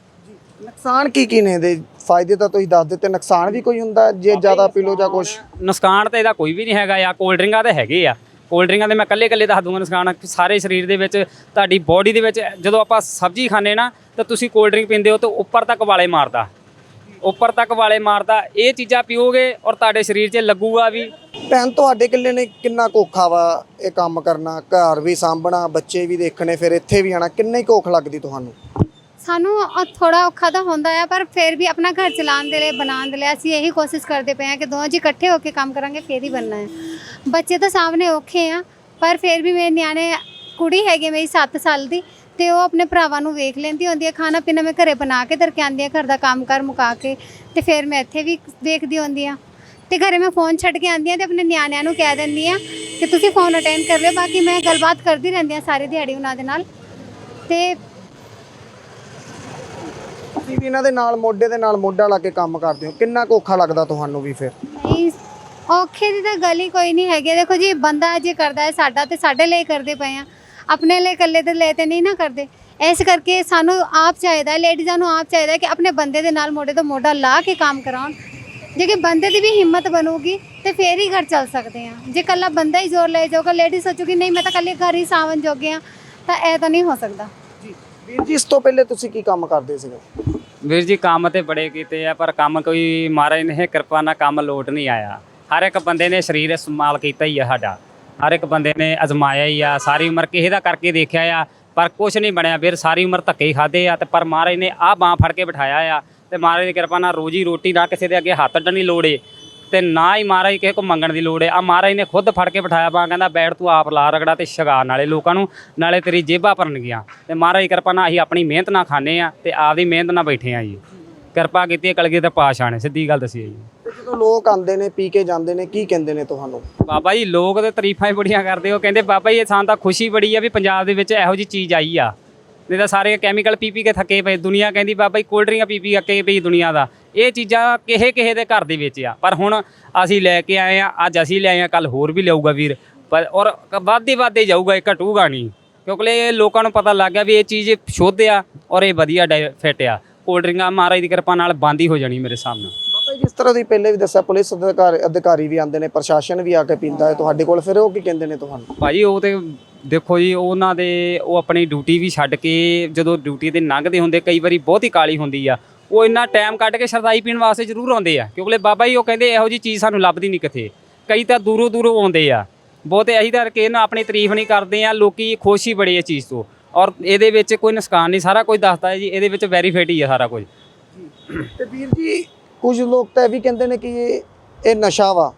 ਨੁਕਸਾਨ ਕੀ ਕੀ ਨੇ ਇਹਦੇ? ਫਾਇਦੇ ਤਾਂ ਤੁਸੀਂ ਦੱਸ ਦਿੱਤੇ ਨੁਕਸਾਨ ਵੀ ਕੋਈ ਹੁੰਦਾ ਜੇ ਜ਼ਿਆਦਾ ਪੀ ਲਓ ਜਾਂ ਕੁਝ ਨੁਕਸਾਨ ਤਾਂ ਇਹਦਾ ਕੋਈ ਵੀ ਨਹੀਂ ਹੈਗਾ ਆ ਕੋਲਡ ਡਰਿੰਕਾਂ ਤਾਂ ਹੈਗੇ ਆ। ਕੋਲਡ ਡਰਿੰਕਾਂ ਦੇ ਮੈਂ ਕੱਲੇ ਕੱਲੇ ਦੱਸ ਦੂੰਗਾ ਨੁਕਸਾਨ ਸਾਰੇ ਸਰੀਰ ਦੇ ਵਿੱਚ ਤੁਹਾਡੀ ਬੋਡੀ ਦੇ ਵਿੱਚ ਜਦੋਂ ਆਪਾਂ ਸਬਜ਼ੀ ਖਾਂਦੇ ਨਾ ਤਾਂ ਤੁਸੀਂ ਕੋਲਡ ਡਰਿੰਕ ਪੀਂਦੇ ਹੋ ਤਾਂ ਉੱਪਰ ਤੱਕ ਵਾਲੇ ਮਾਰਦਾ। ਉੱਪਰ ਤੱਕ ਵਾਲੇ ਮਾਰਦਾ ਇਹ ਚੀਜ਼ਾਂ ਪੀਓਗੇ ਔਰ ਤੁਹਾਡੇ ਸਰੀਰ 'ਚ ਲੱਗੂਗਾ ਵੀ। ਭੈਣ ਤੁਹਾਡੇ ਕਿੱਲੇ ਨੇ ਕਿੰਨਾ ਕੋਖਾ ਵਾ ਇਹ ਕੰਮ ਕਰਨਾ? ਘਰ ਵੀ ਸਾਂਭਣਾ ਬੱਚੇ ਵੀ ਦੇਖਣੇ ਫਿਰ ਇੱਥੇ ਵੀ ਆਣਾ ਕਿੰਨੀ ਕੋਖ ਲੱਗਦੀ ਤੁਹਾਨੂੰ? ਸਾਨੂੰ ਥੋੜਾ ਔਖਾ ਤਾਂ ਹੁੰਦਾ ਆ ਪਰ ਫਿਰ ਵੀ ਆਪਣਾ ਘਰ ਚਲਾਉਣ ਦੇ ਲਈ ਬਣਾਉਣ ਦੇ ਲਈ ਅਸੀਂ ਇਹੀ ਕੋਸ਼ਿਸ਼ ਕਰਦੇ ਪਏ ਹਾਂ ਕਿ ਦੋਵੇਂ ਜੀ ਇਕੱਠੇ ਹੋ ਕੇ ਕੰਮ ਕਰਾਂਗੇ ਫੇਰ ਹੀ ਬਣਨਾ ਹੈ ਬੱਚੇ ਤਾਂ ਸਾਹਮਣੇ ਔਖੇ ਆ ਪਰ ਫਿਰ ਵੀ ਮੇਰੇ ਨਿਆਣੇ ਕੁੜੀ ਹੈਗੀ ਮੇਰੀ 7 ਸਾਲ ਦੀ ਤੇ ਉਹ ਆਪਣੇ ਭਰਾਵਾਂ ਨੂੰ ਵੇਖ ਲੈਂਦੀ ਹੁੰਦੀ ਹੈ ਖਾਣਾ ਪੀਣਾ ਮੈਂ ਘਰੇ ਬਣਾ ਕੇ ਕੇ ਆਉਂਦੀ ਹਾਂ ਘਰ ਦਾ ਕੰਮ ਕਰ ਮੁਕਾ ਕੇ ਤੇ ਫਿਰ ਮੈਂ ਇੱਥੇ ਵੀ ਵੇਖਦੀ ਹੁੰਦੀ ਆ ਤੇ ਘਰੇ ਮੈਂ ਫੋਨ ਛੱਡ ਕੇ ਆਉਂਦੀ ਆ ਤੇ ਆਪਣੇ ਨਿਆਣਿਆਂ ਨੂੰ ਕਹਿ ਦਿੰਦੀ ਆ ਕਿ ਤੁਸੀਂ ਫੋਨ ਅਟੈਂਡ ਕਰ ਲਿਓ ਬਾਕੀ ਮੈਂ ਗੱਲਬਾਤ ਕਰਦੀ ਰਹਿੰਦੀ ਆ ਸਾਰੀ ਦਿਹਾੜੀ ਉਹਨਾਂ ਦੇ ਨਾਲ। ਤੇ ਤੁਸੀਂ ਵੀ ਇਹਨਾਂ ਦੇ ਨਾਲ ਮੋਢੇ ਦੇ ਨਾਲ ਮੋਢਾ ਲਾ ਕੇ ਕੰਮ ਕਰਦੇ ਹੋ ਕਿੰਨਾ ਕੋਖਾ ਲੱਗਦਾ ਤੁਹਾਨੂੰ ਵੀ ਫਿਰ? ਨਹੀਂ ਔਖੇ ਦੀ ਤਾਂ ਗੱਲ ਹੀ ਕੋਈ ਨਹੀਂ ਹੈਗੀ ਦੇਖੋ ਜੀ ਬੰਦਾ ਜੇ ਕਰਦਾ ਹੈ ਸਾਡਾ ਤੇ ਸਾਡੇ ਲਈ ਕਰਦੇ ਪਏ ਆ। ਆਪਣੇ ਲਈ ਇਕੱਲੇ ਦੇ ਲਈ ਤੇ ਨਹੀਂ ਨਾ ਕਰਦੇ। ਇਸ ਕਰਕੇ ਸਾਨੂੰ ਆਪ ਚਾਹੀਦਾ ਲੇਡੀਜ਼ਾਂ ਨੂੰ ਆਪ ਚਾਹੀਦਾ ਕਿ ਆਪਣੇ ਬੰਦੇ ਦੇ ਨਾਲ ਮੋਢੇ ਤੋਂ ਮੋਢਾ ਲਾ ਕੇ ਕੰਮ ਕਰਾਉਣ। ਜੇ ਕਿ ਬੰਦੇ ਦੀ ਵੀ ਹਿੰਮਤ ਬਣੂਗੀ ਤੇ ਫੇਰ ਹੀ ਘਰ ਚੱਲ ਸਕਦੇ ਆ ਜੇ ਕੱਲਾ ਬੰਦਾ ਹੀ ਜ਼ੋਰ ਲੈ ਜਾਊਗਾ ਲੇਡੀ ਸੋਚੂਗੀ ਨਹੀਂ ਮੈਂ ਤਾਂ ਕੱਲੇ ਘਰ ਹੀ ਸਾਵਨ ਜੋਗੇ ਆ ਤਾਂ ਇਹ ਤਾਂ ਨਹੀਂ ਹੋ ਸਕਦਾ। ਵੀਰ ਜੀ ਇਸ ਤੋਂ ਪਹਿਲੇ ਤੁਸੀਂ ਕੀ ਕੰਮ ਕਰਦੇ ਸੀਗੇ? ਵੀਰ ਜੀ ਕੰਮ ਤੇ ਬੜੇ ਕੀਤੇ ਆ ਪਰ ਕੰਮ ਕੋਈ ਮਹਾਰਾਜ ਨੇ ਕਿਰਪਾ ਨਾਲ ਕੰਮ ਲੋਟ ਨਹੀਂ ਆਇਆ। ਹਰ ਇੱਕ ਬੰਦੇ ਨੇ ਸਰੀਰ ਇਸਤੇਮਾਲ ਕੀਤਾ ਹੀ ਆ ਸਾਡਾ। ਹਰ ਇੱਕ ਬੰਦੇ ਨੇ ਅਜ਼ਮਾਇਆ ਹੀ ਆ, ਸਾਰੀ ਉਮਰ ਕਿਸੇ ਦਾ ਕਰਕੇ ਦੇਖਿਆ ਆ, ਪਰ ਕੁਝ ਨਹੀਂ ਬਣਿਆ ਵੀਰ, ਸਾਰੀ ਉਮਰ ਧੱਕੇ ਹੀ ਖਾਦੇ ਆ ਤੇ ਪਰ ਮਹਾਰਾਜ ਨੇ ਆਹ ਬਾਹ ਫੜ ਕੇ ਬਿਠਾਇਆ ਆ ਤੇ ਮਹਾਰਾਜ ਦੀ ਕਿਰਪਾ ਨਾਲ ਰੋਜੀ ਰੋਟੀ ਨਾ ਕਿਸੇ ਦੇ ਅੱਗੇ ਹੱਥ ਅੱਡਣ ਦੀ ਲੋੜ ਏ ਤੇ ਨਾ ਹੀ ਮਹਾਰਾਜ ਕਿਸੇ ਕੋ ਮੰਗਣ ਦੀ ਲੋੜ ਏ। ਆ ਮਹਾਰਾਜ ਨੇ ਖੁਦ ਫੜ ਕੇ ਬਿਠਾਇਆ ਬਾ ਕਹਿੰਦਾ ਬੈਠ ਤੂੰ ਆਪ ਲਾ ਰਗੜਾ ਤੇ ਸ਼ਗਾ ਨਾਲੇ ਲੋਕਾਂ ਨੂੰ, ਨਾਲੇ ਤੇਰੀ ਜੇਬਾਂ ਭਰਨਗੀਆਂ ਗਿਆ। ਤੇ ਮਹਾਰਾਜ ਦੀ ਕਿਰਪਾ ਨਾਲ ਅਸੀਂ ਆਪਣੀ ਮਿਹਨਤ ਨਾਲ ਖਾਂਦੇ ਆ ਤੇ ਆਪਦੀ ਮਿਹਨਤ ਨਾਲ ਬੈਠੇ ਆ ਜੀ। ਕਿਰਪਾ ਕੀਤੀ ਹੈ ਕਲਗੀ ਤੇ ਪਾਸ਼ਾਣੇ ਸਿੱਧੀ ਗੱਲ ਦੱਸੀ ਹੈ ਜੀ। ਜਦੋਂ ਲੋਕ ਆਉਂਦੇ ਨੇ, ਪੀ ਕੇ ਜਾਂਦੇ ਨੇ, ਕੀ ਕਹਿੰਦੇ ਨੇ ਤੁਹਾਨੂੰ? ਬਾਬਾ ਜੀ, ਲੋਕ ਤੇ ਤਾਰੀਫਾਂ ਹੀ ਬੜੀਆਂ ਕਰਦੇ ਉਹ ਕਹਿੰਦੇ, ਬਾਬਾ ਜੀ, ਇਹ ਸਾਨੂੰ ਤਾਂ ਖੁਸ਼ੀ ਬੜੀ ਆ ਵੀ ਪੰਜਾਬ ਦੇ ਵਿੱਚ ਇਹੋ ਜੀ ਚੀਜ਼ ਆਈ ਆ। ਨਹੀਂ ਤਾਂ ਸਾਰੇ ਕੈਮੀਕਲ ਪੀ ਪੀ ਕੇ ਥੱਕੇ ਪਏ। ਦੁਨੀਆ ਕਹਿੰਦੀ, ਬਾਬਾ ਜੀ ਕੋਲਡ ਡਰਿੰਕਾਂ ਪੀ ਪੀ ਅੱਕੇ ਪਈ ਦੁਨੀਆ ਦਾ। ਇਹ ਚੀਜ਼ਾਂ ਕਿਸੇ ਕਿਸੇ ਦੇ ਘਰ ਦੇ ਵਿੱਚ ਆ। ਪਰ ਹੁਣ ਅਸੀਂ ਲੈ ਕੇ ਆਏ ਆ, ਅੱਜ ਅਸੀਂ ਲੈ ਆਏ ਆ ਕੱਲ ਹੋਰ ਵੀ ਲਿਆਊਗਾ ਵੀਰ। ਪਰ ਔਰ ਵੱਧਦੇ ਵੱਧਦੇ ਜਾਊਗਾ, ਇਹ ਘਟੂਗਾ ਨਹੀਂ। ਕਿਉਂਕਿ ਇਹ ਲੋਕਾਂ ਨੂੰ ਪਤਾ ਲੱਗ ਗਿਆ ਵੀ ਇਹ ਚੀਜ਼ ਸ਼ੁੱਧ ਆ ਔਰ ਇਹ ਵਧੀਆ ਫਿੱਟ ਆ। ਕੋਲਡ ਡਰਿੰਕਾਂ ਮਹਾਰਾਜ ਦੀ ਕਿਰਪਾ ਨਾਲ ਬੰਦ ਹੀ ਹੋ ਜਾਣੀ ਮੇਰੇ ਸਾਹਮਣੇ ਬਾਬਾ ਜਿਸ ਤਰ੍ਹਾਂ ਤੁਸੀਂ ਪਹਿਲੇ ਵੀ ਦੱਸਿਆ ਪੁਲਿਸ ਅਧਿਕਾਰ ਅਧਿਕਾਰੀ ਵੀ ਆਉਂਦੇ ਨੇ ਪ੍ਰਸ਼ਾਸਨ ਵੀ ਆ ਕੇ ਪੀਂਦਾ ਹੈ ਤੁਹਾਡੇ ਕੋਲ ਫਿਰ ਉਹ ਕੀ ਕਹਿੰਦੇ ਨੇ ਤੁਹਾਨੂੰ? ਭਾਜੀ ਉਹ ਤੇ ਦੇਖੋ ਜੀ ਉਹਨਾਂ ਦੇ ਉਹ ਆਪਣੀ ਡਿਊਟੀ ਵੀ ਛੱਡ ਕੇ ਜਦੋਂ ਡਿਊਟੀ ਤੇ ਲੰਘਦੇ ਹੁੰਦੇ ਕਈ ਵਾਰੀ ਬਹੁਤੀ ਕਾਲੀ ਹੁੰਦੀ ਆ। ਉਹ ਇੰਨਾ ਟਾਈਮ ਕੱਢ ਕੇ ਸ਼ਰਦਾਈ ਪੀਣ ਵਾਸਤੇ ਜ਼ਰੂਰ ਆਉਂਦੇ ਆ ਕਿਉਂਕਿ ਬਾਬਾ ਜੀ ਉਹ ਕਹਿੰਦੇ ਇਹੋ ਜੀ ਚੀਜ਼ ਸਾਨੂੰ ਲੱਭਦੀ ਨਹੀਂ ਕਿਤੇ। ਕਈ ਤਾਂ ਦੂਰੋਂ ਦੂਰੋਂ ਆਉਂਦੇ ਆ। ਬਹੁਤੇ ਅਸੀਂ ਤਾਂ ਕਿ ਨਾ ਆਪਣੀ ਤਾਰੀਫ ਨਹੀਂ ਕਰਦੇ ਆ ਲੋਕੀ ਖੁਸ਼ ਹੀ ਬੜੇ ਇਸ ਚੀਜ਼ ਤੋਂ। ਔਰ ਇਹਦੇ ਵਿੱਚ ਕੋਈ ਨੁਕਸਾਨ ਨਹੀਂ ਸਾਰਾ ਕੁਝ ਦੱਸਦਾ ਹੈ ਜੀ ਇਹਦੇ ਵਿੱਚ ਵੈਰੀਫਾਈਡ ਹੀ ਆ ਸਾਰਾ ਕੁਝ। ਤੇ ਵੀਰ ਜੀ ਕੁਝ ਲੋਕ ਤਾਂ ਇਹ ਵੀ ਕਹਿੰਦੇ ਨੇ ਕਿ ਇਹ ਇਹ ਨਸ਼ਾ ਵਾ।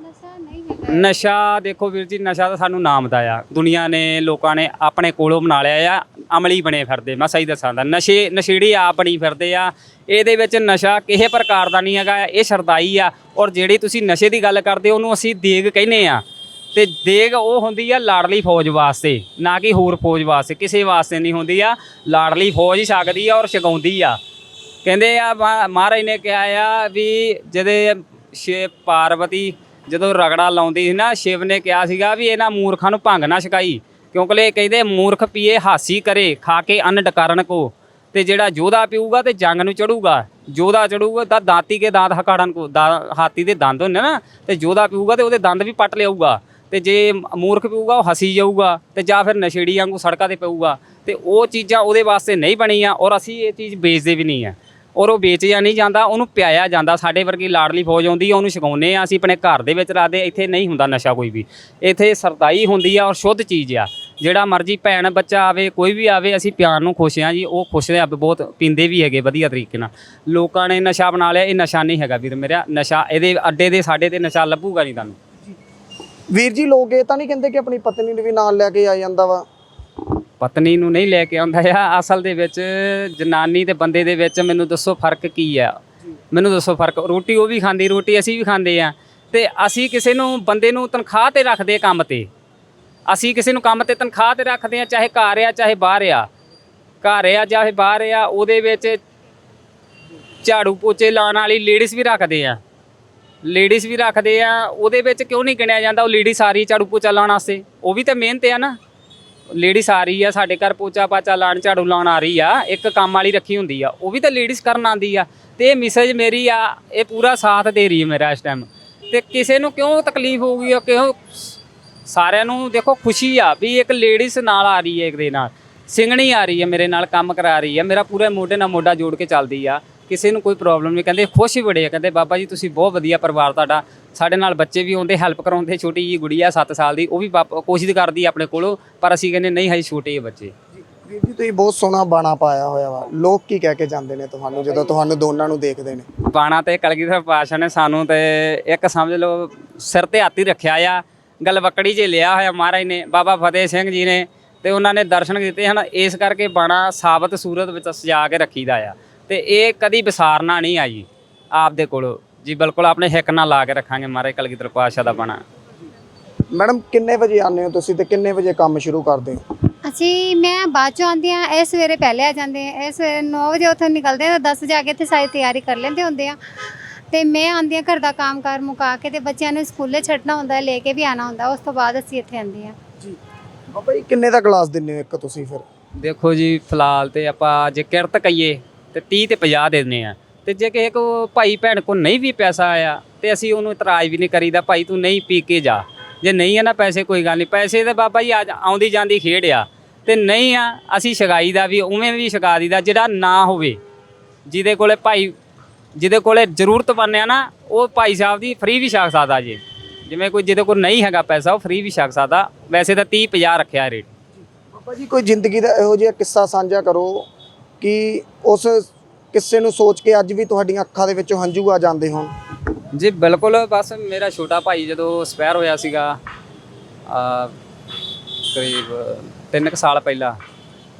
ਨਸ਼ਾ ਨਹੀਂ ਹੈਗਾ। ਨਸ਼ਾ ਦੇਖੋ ਵੀਰ ਜੀ ਨਸ਼ਾ ਤਾਂ ਸਾਨੂੰ ਨਾਮ ਦਾ ਆ। ਦੁਨੀਆ ਨੇ ਲੋਕਾਂ ਨੇ ਆਪਣੇ ਕੋਲੋਂ ਬਣਾ ਲਿਆ ਆ ਅਮਲੀ ਬਣੇ ਫਿਰਦੇ। ਮੈਂ ਸਹੀ ਦੱਸਾਂ ਦਾ ਨਸ਼ੇ ਨਸ਼ੇੜੀ ਆਪ ਬਣੀ ਫਿਰਦੇ ਆ। ਇਹਦੇ ਵਿੱਚ ਨਸ਼ਾ ਕਿਸੇ ਪ੍ਰਕਾਰ ਦਾ ਨਹੀਂ ਹੈਗਾ ਇਹ ਸ਼ਰਦਾਈ ਆ। ਔਰ ਜਿਹੜੀ ਤੁਸੀਂ ਨਸ਼ੇ ਦੀ ਗੱਲ ਕਰਦੇ ਹੋ ਉਹਨੂੰ ਅਸੀਂ ਦੇਗ ਕਹਿੰਦੇ ਆ। ਤੇ ਦੇਗ ਉਹ ਹੁੰਦੀ ਆ ਲਾੜਲੀ ਫੌਜ ਵਾਸਤੇ ਨਾ ਕਿ ਹੋਰ ਫੌਜ ਵਾਸਤੇ। ਕਿਸੇ ਵਾਸਤੇ ਨਹੀਂ ਹੁੰਦੀ ਆ। ਲਾੜਲੀ ਫੌਜ ਹੀ ਛਕਦੀ ਆ ਔਰ ਛਕਾਉਂਦੀ ਆ। ਕਹਿੰਦੇ ਆ ਮਹਾ- ਮਹਾਰਾਜ ਨੇ ਕਿਹਾ ਆ ਵੀ ਜਦੇ ਸ਼ਿਵ ਪਾਰਵਤੀ ਜਦੋਂ ਰਗੜਾ ਲਾਉਂਦੀ ਸੀ ਨਾ, ਸ਼ਿਵ ਨੇ ਕਿਹਾ ਸੀਗਾ ਵੀ ਇਹਨਾਂ ਮੂਰਖਾਂ ਨੂੰ ਭੰਗ ਨਾ ਛਕਾਈ। ਕਿਉਂਕਿ ਇਹ ਕਹਿੰਦੇ, ਮੂਰਖ ਪੀਏ ਹਾਸੀ ਕਰੇ, ਖਾ ਕੇ ਅੰਨ ਡਕਾਰਨ ਕੋ। ਤੇ ਜਿਹੜਾ ਜੋਧਾ ਪੀਊਗਾ ਤੇ ਜੰਗ ਨੂੰ ਚੜੂਗਾ। ਜੋਧਾ ਚੜੂਗਾ ਤਾਂ ਦਾਤੀ ਕੇ ਦਾੰਤ ਹਕਾੜਨ ਕੋ ਦਾ- ਹਾਥੀ ਦੇ ਦੰਦ ਹੁੰਦੇ ਨਾ, ਤੇ ਜੋਧਾ ਪੀਊਗਾ ਤੇ ਉਹਦੇ ਦੰਦ ਵੀ ਪੱਟ ਲਿਆਊਗਾ। ਤੇ ਜੇ ਮੂਰਖ ਪੀਊਗਾ, ਉਹ ਹਸੀ ਜਾਊਗਾ, ਤੇ ਜਾਂ ਫਿਰ ਨਸ਼ੇੜੀ ਵਾਂਗੂ ਸੜਕਾਂ ਤੇ ਪਊਗਾ। ਤੇ ਉਹ ਚੀਜ਼ਾਂ ਉਹਦੇ ਵਾਸਤੇ ਨਹੀਂ ਬਣੀਆਂ, ਔਰ ਅਸੀਂ ਇਹ ਚੀਜ਼ ਵੇਚਦੇ ਵੀ ਨਹੀਂ ਆ। ਔਰ ਉਹ ਵੇਚਿਆ ਨਹੀਂ ਜਾਂਦਾ, ਉਹਨੂੰ ਪਿਆਇਆ ਜਾਂਦਾ। ਸਾਡੇ ਵਰਗੀ ਲਾਡਲੀ ਫੌਜ ਆਉਂਦੀ ਆ, ਉਹਨੂੰ ਛਕਾਉਂਦੇ ਆ। ਅਸੀਂ ਆਪਣੇ ਘਰ ਦੇ ਵਿੱਚ ਰੱਖਦੇ ਇੱਥੇ ਨਹੀਂ ਹੁੰਦਾ ਨਸ਼ਾ ਕੋਈ ਵੀ। ਇੱਥੇ ਸਰਦਾਈ ਹੁੰਦੀ ਆ ਔਰ ਸ਼ੁੱਧ ਚੀਜ਼ ਆ। ਜਿਹੜਾ ਮਰਜ਼ੀ ਭੈਣ ਬੱਚਾ ਆਵੇ, ਕੋਈ ਵੀ ਆਵੇ, ਅਸੀਂ ਪਿਆਰ ਨੂੰ ਖੁਸ਼ ਆ ਜੀ। ਉਹ ਖੁਸ਼ ਆ ਬਹੁਤ ਪੀਂਦੇ ਵੀ ਹੈਗੇ ਵਧੀਆ ਤਰੀਕੇ ਨਾਲ। ਲੋਕਾਂ ਨੇ ਨਸ਼ਾ ਬਣਾ ਲਿਆ, ਇਹ ਨਸ਼ਾ ਨਹੀਂ ਹੈਗਾ ਵੀਰ ਮੇਰਾ। ਨਸ਼ਾ ਇਹਦੇ ਅੱਡੇ ਦੇ, ਸਾਡੇ ਤੇ ਨਸ਼ਾ ਲੱਭੂਗਾ ਨਹੀਂ ਤੁਹਾਨੂੰ। ਵੀਰ ਜੀ, ਲੋਕ ਇਹ ਤਾਂ ਨਹੀਂ ਕਹਿੰਦੇ ਕਿ ਆਪਣੀ ਪਤਨੀ ਨੂੰ ਵੀ ਨਾਲ ਲੈ ਕੇ ਆ ਜਾਂਦਾ ਵਾ? ਪਤਨੀ ਨੂੰ ਨਹੀਂ ਲੈ ਕੇ ਆਉਂਦਾ ਆ। ਅਸਲ ਦੇ ਵਿੱਚ ਜਨਾਨੀ ਤੇ ਬੰਦੇ ਦੇ ਵਿੱਚ ਮੈਨੂੰ ਦੱਸੋ ਫ਼ਰਕ ਕੀ ਆ? ਮੈਨੂੰ ਦੱਸੋ ਫ਼ਰਕ। ਰੋਟੀ ਉਹ ਵੀ ਖਾਂਦੀ ਰੋਟੀ ਅਸੀਂ ਵੀ ਖਾਂਦੇ ਆ। ਤੇ ਅਸੀਂ ਕਿਸੇ ਨੂੰ ਬੰਦੇ ਨੂੰ ਤਨਖਾਹ ਤੇ ਰੱਖਦੇ ਕੰਮ ਤੇ। ਅਸੀਂ ਕਿਸੇ ਨੂੰ ਕੰਮ ਤੇ ਤਨਖਾਹ ਤੇ ਰੱਖਦੇ ਆ ਚਾਹੇ ਘਰ ਆ ਚਾਹੇ ਬਾਹਰ ਆ। ਘਰ ਆ ਚਾਹੇ ਬਾਹਰ ਆ ਉਹਦੇ ਵਿੱਚ ਝਾੜੂ ਪੋਚੇ ਲਾਉਣ ਵਾਲੀ ਲੇਡੀਜ਼ ਵੀ ਰੱਖਦੇ ਆ। ਲੇਡੀਜ਼ ਵੀ ਰੱਖਦੇ ਆ। ਉਹਦੇ ਵਿੱਚ ਕਿਉਂ ਨਹੀਂ ਗਿਣਿਆ ਜਾਂਦਾ? ਉਹ ਲੇਡੀ ਸਾਰੀ ਝਾੜੂ ਪੋਚਾ ਲਾਉਣ ਵਾਸਤੇ। ਉਹ ਵੀ ਤਾਂ ਮਿਹਨਤ ਆ ਨਾ। ਲੇਡੀਜ਼ ਆ ਰਹੀ ਆ, ਸਾਡੇ ਘਰ ਪੋਚਾ ਪਾਚਾ ਲਾਣ, ਝਾੜੂ ਲਾਉਣ ਆ ਰਹੀ ਆ, ਇੱਕ ਕੰਮ ਵਾਲੀ ਰੱਖੀ ਹੁੰਦੀ ਆ, ਉਹ ਵੀ ਤਾਂ ਲੇਡੀਜ਼ ਕਰਨ ਆਂਦੀ ਆ, ਤੇ ਇਹ ਮੈਸੇਜ ਮੇਰੀ ਆ, ਇਹ ਪੂਰਾ ਸਾਥ ਦੇ ਰਹੀ ਹੈ ਮੇਰਾ ਇਸ ਟਾਈਮ ਤੇ ਕਿਸੇ ਨੂੰ ਕਿਉਂ ਤਕਲੀਫ ਹੋਊਗੀ ਕਿਉਂ ਸਾਰਿਆਂ ਨੂੰ ਦੇਖੋ ਖੁਸ਼ੀ ਆ ਵੀ ਇੱਕ ਲੇਡੀਜ਼ ਨਾਲ ਆ ਰਹੀ ਹੈ ਇੱਕ ਦੇ ਨਾਲ। ਸਿੰਗਣੀ ਆ ਰਹੀ ਹੈ ਮੇਰੇ ਨਾਲ ਕੰਮ ਕਰਾ ਰਹੀ ਹੈ ਮੇਰਾ ਪੂਰੇ ਮੋਢੇ ਨਾਲ ਮੋਢਾ ਜੋੜ ਕੇ ਚੱਲਦੀ ਆ, ਕਿਸੇ ਨੂੰ ਕੋਈ ਪ੍ਰੋਬਲਮ ਨਹੀਂ, ਕਹਿੰਦੇ ਖੁਸ਼ ਹੀ ਬੜੇ ਆ, ਕਹਿੰਦੇ ਬਾਬਾ ਜੀ ਤੁਸੀਂ ਬਹੁਤ ਵਧੀਆ ਪਰਿਵਾਰ ਤੁਹਾਡਾ ਸਾਡੇ ਨਾਲ ਬੱਚੇ ਵੀ ਆਉਂਦੇ ਹੈਲਪ ਕਰਾਉਂਦੇ ਛੋਟੀ ਜੀ ਗੁੜੀਆ 7 ਸਾਲ ਦੀ ਉਹ ਵੀ ਬਾਪ- ਕੋਸ਼ਿਸ਼ ਕਰਦੀ ਆਪਣੇ ਕੋਲੋਂ ਪਰ ਅਸੀਂ ਕਹਿੰਦੇ ਨਹੀਂ ਹਜੇ ਛੋਟੇ ਆ ਬੱਚੇ। ਵੀਰ ਜੀ ਤੁਸੀਂ ਬਹੁਤ ਸੋਹਣਾ ਬਾਣਾ ਪਾਇਆ ਹੋਇਆ ਵਾ। ਲੋਕ ਕੀ ਕਹਿ ਕੇ ਜਾਂਦੇ ਨੇ ਤੁਹਾਨੂੰ ਜਦੋਂ ਤੁਹਾਨੂੰ ਦੋਨਾਂ ਨੂੰ ਦੇਖਦੇ ਨੇ? ਬਾਣਾ ਤੇ ਕਲਗੀਧਰ ਪਾਸ਼ਾ ਨੇ ਸਾਨੂੰ ਤੇ ਇੱਕ ਸਮਝ ਲਓ ਸਿਰ ਤੇ ਹੱਥ ਹੀ ਰੱਖਿਆ ਆ ਗਲਵਕੜੀ 'ਚ ਲਿਆ ਹੋਇਆ ਮਹਾਰਾਜ ਨੇ ਬਾਬਾ ਫਤਿਹ ਸਿੰਘ ਜੀ ਨੇ ਤੇ ਉਹਨਾਂ ਨੇ ਦਰਸ਼ਨ ਦਿੱਤੇ ਹਨ ਇਸ ਕਰਕੇ ਬਾਣਾ ਸਾਬਤ ਸੂਰਤ ਵਿੱਚ ਸਜਾ ਕੇ ਰੱਖੀਦਾ ਆ। ਤੇ ਇਹ ਕਦੀ ਵਿਸਾਰਨਾ ਨਹੀਂ ਆਈ ਆਪਦੇ ਕੋਲ। ਜੀ ਬਿਲਕੁਲ ਆਪਣੇ ਹਿੱਕ ਨਾਲ ਲਾ ਕੇ ਰੱਖਾਂਗੇ ਮਹਾਰਾਜ ਕਲਗੀਧਰ ਪਾਸ਼ਾ ਦਾ ਬਾਣਾ ਮੈਡਮ ਕਿੰਨੇ ਵਜੇ ਆਉਂਦੇ ਹੋ ਤੁਸੀਂ ਤੇ ਕਿੰਨੇ ਵਜੇ ਕੰਮ ਸ਼ੁਰੂ ਕਰਦੇ ਹੋ? ਅਸੀਂ ਮੈਂ ਬਾਅਦ ਚੋਂ ਆਉਂਦੀ ਹਾਂ ਇਹ ਸਵੇਰੇ ਪਹਿਲੇ ਆ ਜਾਂਦੇ ਆ। ਇਹ ਸਵੇਰੇ 9 ਵਜੇ ਉੱਥੋਂ ਨਿਕਲਦੇ ਆ ਤਾਂ 10 ਵਜੇ ਆ ਕੇ ਇੱਥੇ ਸਾਰੀ ਤਿਆਰੀ ਕਰ ਲੈਂਦੇ ਹੁੰਦੇ ਆ। ਤੇ ਮੈਂ ਆਉਂਦੀ ਹਾਂ ਘਰ ਦਾ ਕੰਮ ਕਾਰ ਮੁਕਾ ਕੇ ਤੇ ਬੱਚਿਆਂ ਨੂੰ ਸਕੂਲੇ ਛੱਡਣਾ ਹੁੰਦਾ ਹੈ, ਲੈ ਕੇ ਵੀ ਆਣਾ ਹੁੰਦਾ ਉਸ ਤੋਂ ਬਾਅਦ ਅਸੀਂ ਇੱਥੇ ਆਉਂਦੇ ਹਾਂ। ਜੀ। ਬਾਬਾ ਜੀ ਕਿੰਨੇ ਦਾ ਕਲਾਸ ਦਿੰਦੇ ਹੋ ਇੱਕ ਤੁਸੀਂ ਫਿਰ? ਦੇਖੋ ਜੀ ਫਿਲਹਾਲ ਤੇ ਆਪਾਂ ਜੇ ਕਿਰਤ ਕਹੀਏ ਤੇ 30 ਤੇ 50 ਦੇ ਦਿੰਦੇ ਆ ਤੇ ਜੇ ਕਿਸੇ ਕੋ ਭਾਈ ਭੈਣ ਕੋ ਨਹੀਂ ਵੀ ਪੈਸਾ ਆਇਆ, ਤੇ ਅਸੀਂ ਉਹਨੂੰ ਇਤਰਾਜ਼ ਵੀ ਨਹੀਂ ਕਰੀਦਾ, ਭਾਈ ਤੂੰ ਨਹੀਂ ਪੀ ਕੇ ਜਾ। ਜੇ ਨਹੀਂ ਆ ਨਾ ਪੈਸੇ, ਕੋਈ ਗੱਲ ਨਹੀਂ। ਪੈਸੇ ਤੇ ਬਾਬਾ ਜੀ ਅੱਜ ਆਉਂਦੀ ਜਾਂਦੀ ਖੇਡ ਆ। ਤੇ ਨਹੀਂ ਆ, ਅਸੀਂ ਛਗਾਈ ਦਾ ਵੀ, ਉਵੇਂ ਵੀ ਛਗਾ ਦੀਦਾ ਜਿਹੜਾ ਨਾ ਹੋਵੇ। ਜਿਹਦੇ ਕੋਲੇ ਭਾਈ, ਜਿਹਦੇ ਕੋਲੇ ਜ਼ਰੂਰਤ ਆ ਨਾ, ਉਹ ਭਾਈ ਸਾਹਿਬ ਦੀ ਫ੍ਰੀ ਵੀ ਛਕ ਸਕਦਾ ਜੀ। ਜਿਵੇਂ ਕੋਈ, ਜਿਹਦੇ ਕੋਲ ਨਹੀਂ ਹੈਗਾ ਪੈਸਾ, ਉਹ ਫ੍ਰੀ ਵੀ ਛਕ ਸਕਦਾ। ਵੈਸੇ ਤਾਂ 30 50 ਰੱਖਿਆ ਰੇਟ। ਬਾਬਾ ਜੀ, ਕੋਈ ਜ਼ਿੰਦਗੀ ਦਾ ਇਹੋ ਜਿਹਾ ਕਿੱਸਾ ਸਾਂਝਾ ਕਰੋ ਕਿ ਉਸ ਕਿਸੇ ਨੂੰ ਸੋਚ ਕੇ ਅੱਜ ਵੀ ਤੁਹਾਡੀਆਂ ਅੱਖਾਂ ਦੇ ਵਿੱਚੋਂ ਹੰਝੂ ਆ ਜਾਂਦੇ ਹੋਣ? ਜੀ, ਬਿਲਕੁਲ, ਬਸ ਮੇਰਾ ਛੋਟਾ ਭਾਈ ਜਦੋਂ ਸਪੈਰ ਹੋਇਆ ਸੀਗਾ ਆ ਕਰੀਬ 3 ਸਾਲ ਪਹਿਲਾਂ,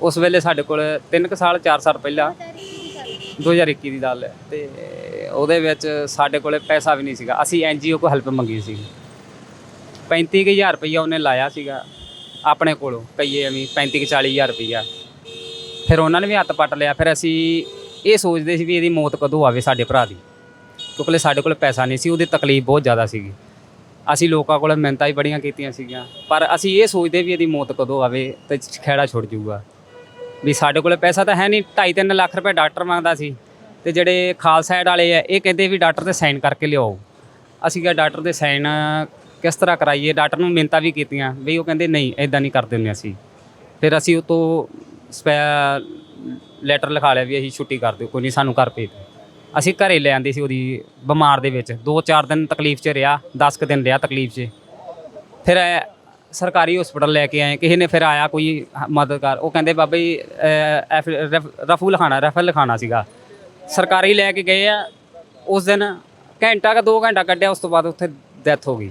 ਉਸ ਵੇਲੇ ਸਾਡੇ ਕੋਲ 3 ਸਾਲ 4 ਸਾਲ ਪਹਿਲਾਂ 2021 ਦੀ ਗੱਲ ਹੈ। ਤੇ ਉਹਦੇ ਵਿੱਚ ਸਾਡੇ ਕੋਲੇ ਪੈਸਾ ਵੀ ਨਹੀਂ ਸੀਗਾ। ਅਸੀਂ ਐਨਜੀਓ ਕੋ ਹੈਲਪ ਮੰਗੀ ਸੀ। 35000 ਰੁਪਈਆ ਉਹਨੇ ਲਾਇਆ ਸੀਗਾ ਆਪਣੇ ਕੋਲੋਂ ਕਈਏ ਐਵੇਂ 35 40000 ਰੁਪਈਆ। ਫਿਰ ਉਹਨਾਂ ਨੇ ਵੀ ਹੱਥ ਪੱਟ ਲਿਆ। ਫਿਰ ਅਸੀਂ ਇਹ ਸੋਚਦੇ ਸੀ ਵੀ ਇਹਦੀ ਮੌਤ ਕਦੋਂ ਆਵੇ ਸਾਡੇ ਭਰਾ ਦੀ। ਕਿਉਂਕਿ ਸਾਡੇ ਕੋਲ ਪੈਸਾ ਨਹੀਂ ਸੀ, ਉਹਦੀ ਤਕਲੀਫ ਬਹੁਤ ਜ਼ਿਆਦਾ ਸੀਗੀ। ਅਸੀਂ ਲੋਕਾਂ ਕੋਲ ਮਿਹਨਤਾਂ ਹੀ ਬੜੀਆਂ ਕੀਤੀਆਂ ਸੀਗੀਆਂ। ਪਰ ਅਸੀਂ ਇਹ ਸੋਚਦੇ ਵੀ ਇਹਦੀ ਮੌਤ ਕਦੋਂ ਆਵੇ ਤੇ ਖਹਿੜਾ ਛੁੱਟ ਜਾਊਗਾ। ਵੀ ਸਾਡੇ ਕੋਲ ਪੈਸਾ ਤਾਂ ਹੈ ਨਹੀਂ 2.5 ਲੱਖ ਰੁਪਏ ਡਾਕਟਰ ਮੰਗਦਾ ਸੀ। ਤੇ ਜਿਹੜੇ ਖਾਲਸਾ ਐਡ ਵਾਲੇ ਆ, ਇਹ ਕਹਿੰਦੇ ਵੀ ਡਾਕਟਰ ਤੇ ਸਾਈਨ ਕਰਕੇ ਲਿਆਓ। ਅਸੀਂ ਕਿਹਾ, ਡਾਕਟਰ ਦੇ ਸਾਈਨ ਕਿਸ ਤਰ੍ਹਾਂ ਕਰਾਈਏ? ਡਾਕਟਰ ਨੂੰ ਮਿਹਨਤਾਂ ਵੀ ਕੀਤੀਆਂ। ਵੀ ਉਹ ਕਹਿੰਦੇ, ਨਹੀਂ ਐਦਾਂ ਨਹੀਂ ਕਰ ਦਿੰਦੇ ਅਸੀਂ। ਫਿਰ ਅਸੀਂ ਉਹ ਤੋਂ ਸਪੈ ਲੈਟਰ ਲਿਖਾ ਲਿਆ ਵੀ ਅਸੀਂ ਛੁੱਟੀ ਕਰ ਦਿਓ, ਕੋਈ ਨਹੀਂ ਸਾਨੂੰ ਘਰ ਭੇਜ ਦਿਓ। ਅਸੀਂ ਘਰੇ ਲੈ ਆਂਦੀ ਸੀ ਉਹਦੀ ਬਿਮਾਰ ਦੇ ਵਿੱਚ। 2-4 ਦਿਨ ਤਕਲੀਫ 'ਚ ਰਿਹਾ 10 ਕੁ ਦਿਨ ਰਿਹਾ ਤਕਲੀਫ 'ਚ। ਫਿਰ ਸਰਕਾਰੀ ਹਸਪੀਟਲ ਲੈ ਕੇ ਆਏ, ਕਿਸੇ ਨੇ ਫਿਰ ਆਇਆ ਕੋਈ ਮਦਦਗਾਰ ਉਹ ਕਹਿੰਦੇ, ਬਾਬਾ ਜੀ ਐਫ- ਰਫ- ਰਫੂ ਲਿਖਾਣਾ ਰੈਫਰ ਲਿਖਾਣਾ ਸੀਗਾ। ਸਰਕਾਰੀ ਲੈ ਕੇ ਗਏ ਆ, ਉਸ ਦਿਨ ਘੰਟਾ ਕ 2 ਘੰਟਾ ਕੱਢਿਆ, ਉਸ ਤੋਂ ਬਾਅਦ ਉੱਥੇ ਡੈਥ ਹੋ ਗਈ।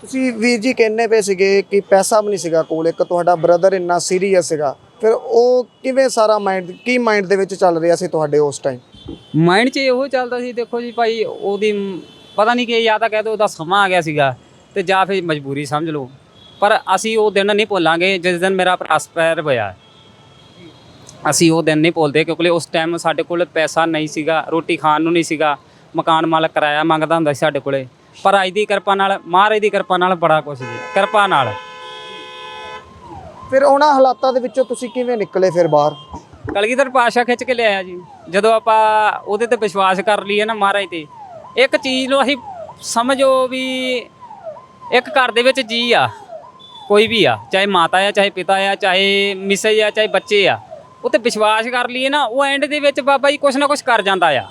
ਤੁਸੀਂ ਵੀਰ ਜੀ ਕਹਿੰਨੇ ਪਏ ਸੀਗੇ ਕਿ ਪੈਸਾ ਵੀ ਨਹੀਂ ਸੀਗਾ ਕੋਲ, ਇੱਕ ਤੁਹਾਡਾ ਬ੍ਰਦਰ ਇੰਨਾ ਸੀਰੀਅਸ ਸੀਗਾ। ਫਿਰ ਉਹ ਕਿਵੇਂ ਸਾਰਾ ਮਾਈਂਡ ਕੀ ਮਾਈਂਡ ਦੇ ਵਿੱਚ ਚੱਲ ਰਿਹਾ ਸੀ ਤੁਹਾਡੇ ਉਸ ਟਾਈਮ ਮਾਈਂਡ 'ਚ ਇਹੋ ਚੱਲਦਾ ਸੀ, ਦੇਖੋ ਜੀ ਭਾਈ, ਉਹਦੀ ਪਤਾ ਨਹੀਂ ਕਿ, ਜਾਂ ਤਾਂ ਕਹਿ ਦੋ ਉਹਦਾ ਸਮਾਂ ਆ ਗਿਆ ਸੀਗਾ, ਤੇ ਜਾਂ ਫਿਰ ਮਜਬੂਰੀ ਸਮਝ ਲਓ। ਪਰ ਅਸੀਂ ਉਹ ਦਿਨ ਨਹੀਂ ਭੁੱਲਾਂਗੇ, ਜਿਸ ਦਿਨ ਮੇਰਾ ਪ੍ਰਸਪੈਰ ਹੋਇਆ। ਅਸੀਂ ਉਹ ਦਿਨ ਨਹੀਂ ਭੁੱਲਦੇ, ਕਿਉਂਕਿ ਉਸ ਟਾਈਮ ਸਾਡੇ ਕੋਲ ਪੈਸਾ ਨਹੀਂ ਸੀਗਾ, ਰੋਟੀ ਖਾਣ ਨੂੰ ਨਹੀਂ ਸੀਗਾ, ਮਕਾਨ ਮਾਲਕ ਕਿਰਾਇਆ ਮੰਗਦਾ ਹੁੰਦਾ ਸੀ ਸਾਡੇ ਕੋਲੇ। ਪਰ ਅੱਜ ਦੀ ਕਿਰਪਾ ਨਾਲ, ਮਹਾਰਾਜ ਦੀ ਕਿਰਪਾ ਨਾਲ ਬੜਾ ਕੁਝ ਜੀ ਕਿਰਪਾ ਨਾਲ। ਫਿਰ ਉਹਨਾਂ ਹਾਲਾਤਾਂ ਦੇ ਵਿੱਚੋਂ ਤੁਸੀਂ ਕਿਵੇਂ ਨਿਕਲੇ ਫਿਰ ਬਾਹਰ? ਕਲਗੀਧਰ ਪਾਸ਼ਾ ਖਿੱਚ ਕੇ ਲਿਆਇਆ ਜੀ। ਜਦੋਂ ਆਪਾਂ ਉਹਦੇ ਤੇ ਵਿਸ਼ਵਾਸ ਕਰ ਲਈਏ ਨਾ ਮਹਾਰਾਜ ਤੇ, ਇੱਕ ਚੀਜ਼ ਨੂੰ ਅਸੀਂ ਸਮਝੋ ਵੀ ਇੱਕ ਘਰ ਦੇ ਵਿੱਚ ਜੀ ਆ, ਕੋਈ ਵੀ ਆ, ਚਾਹੇ ਮਾਤਾ ਆ, ਚਾਹੇ ਪਿਤਾ ਆ, ਚਾਹੇ ਮਿਸਜ ਆ, ਚਾਹੇ ਬੱਚੇ ਆ, ਉਹ ਤੇ ਵਿਸ਼ਵਾਸ ਕਰ ਲਈਏ ਨਾ, ਉਹ ਐਂਡ ਦੇ ਵਿੱਚ ਬਾਬਾ ਜੀ ਕੁਛ ਨਾ ਕੁਛ ਕਰ ਜਾਂਦਾ ਆ।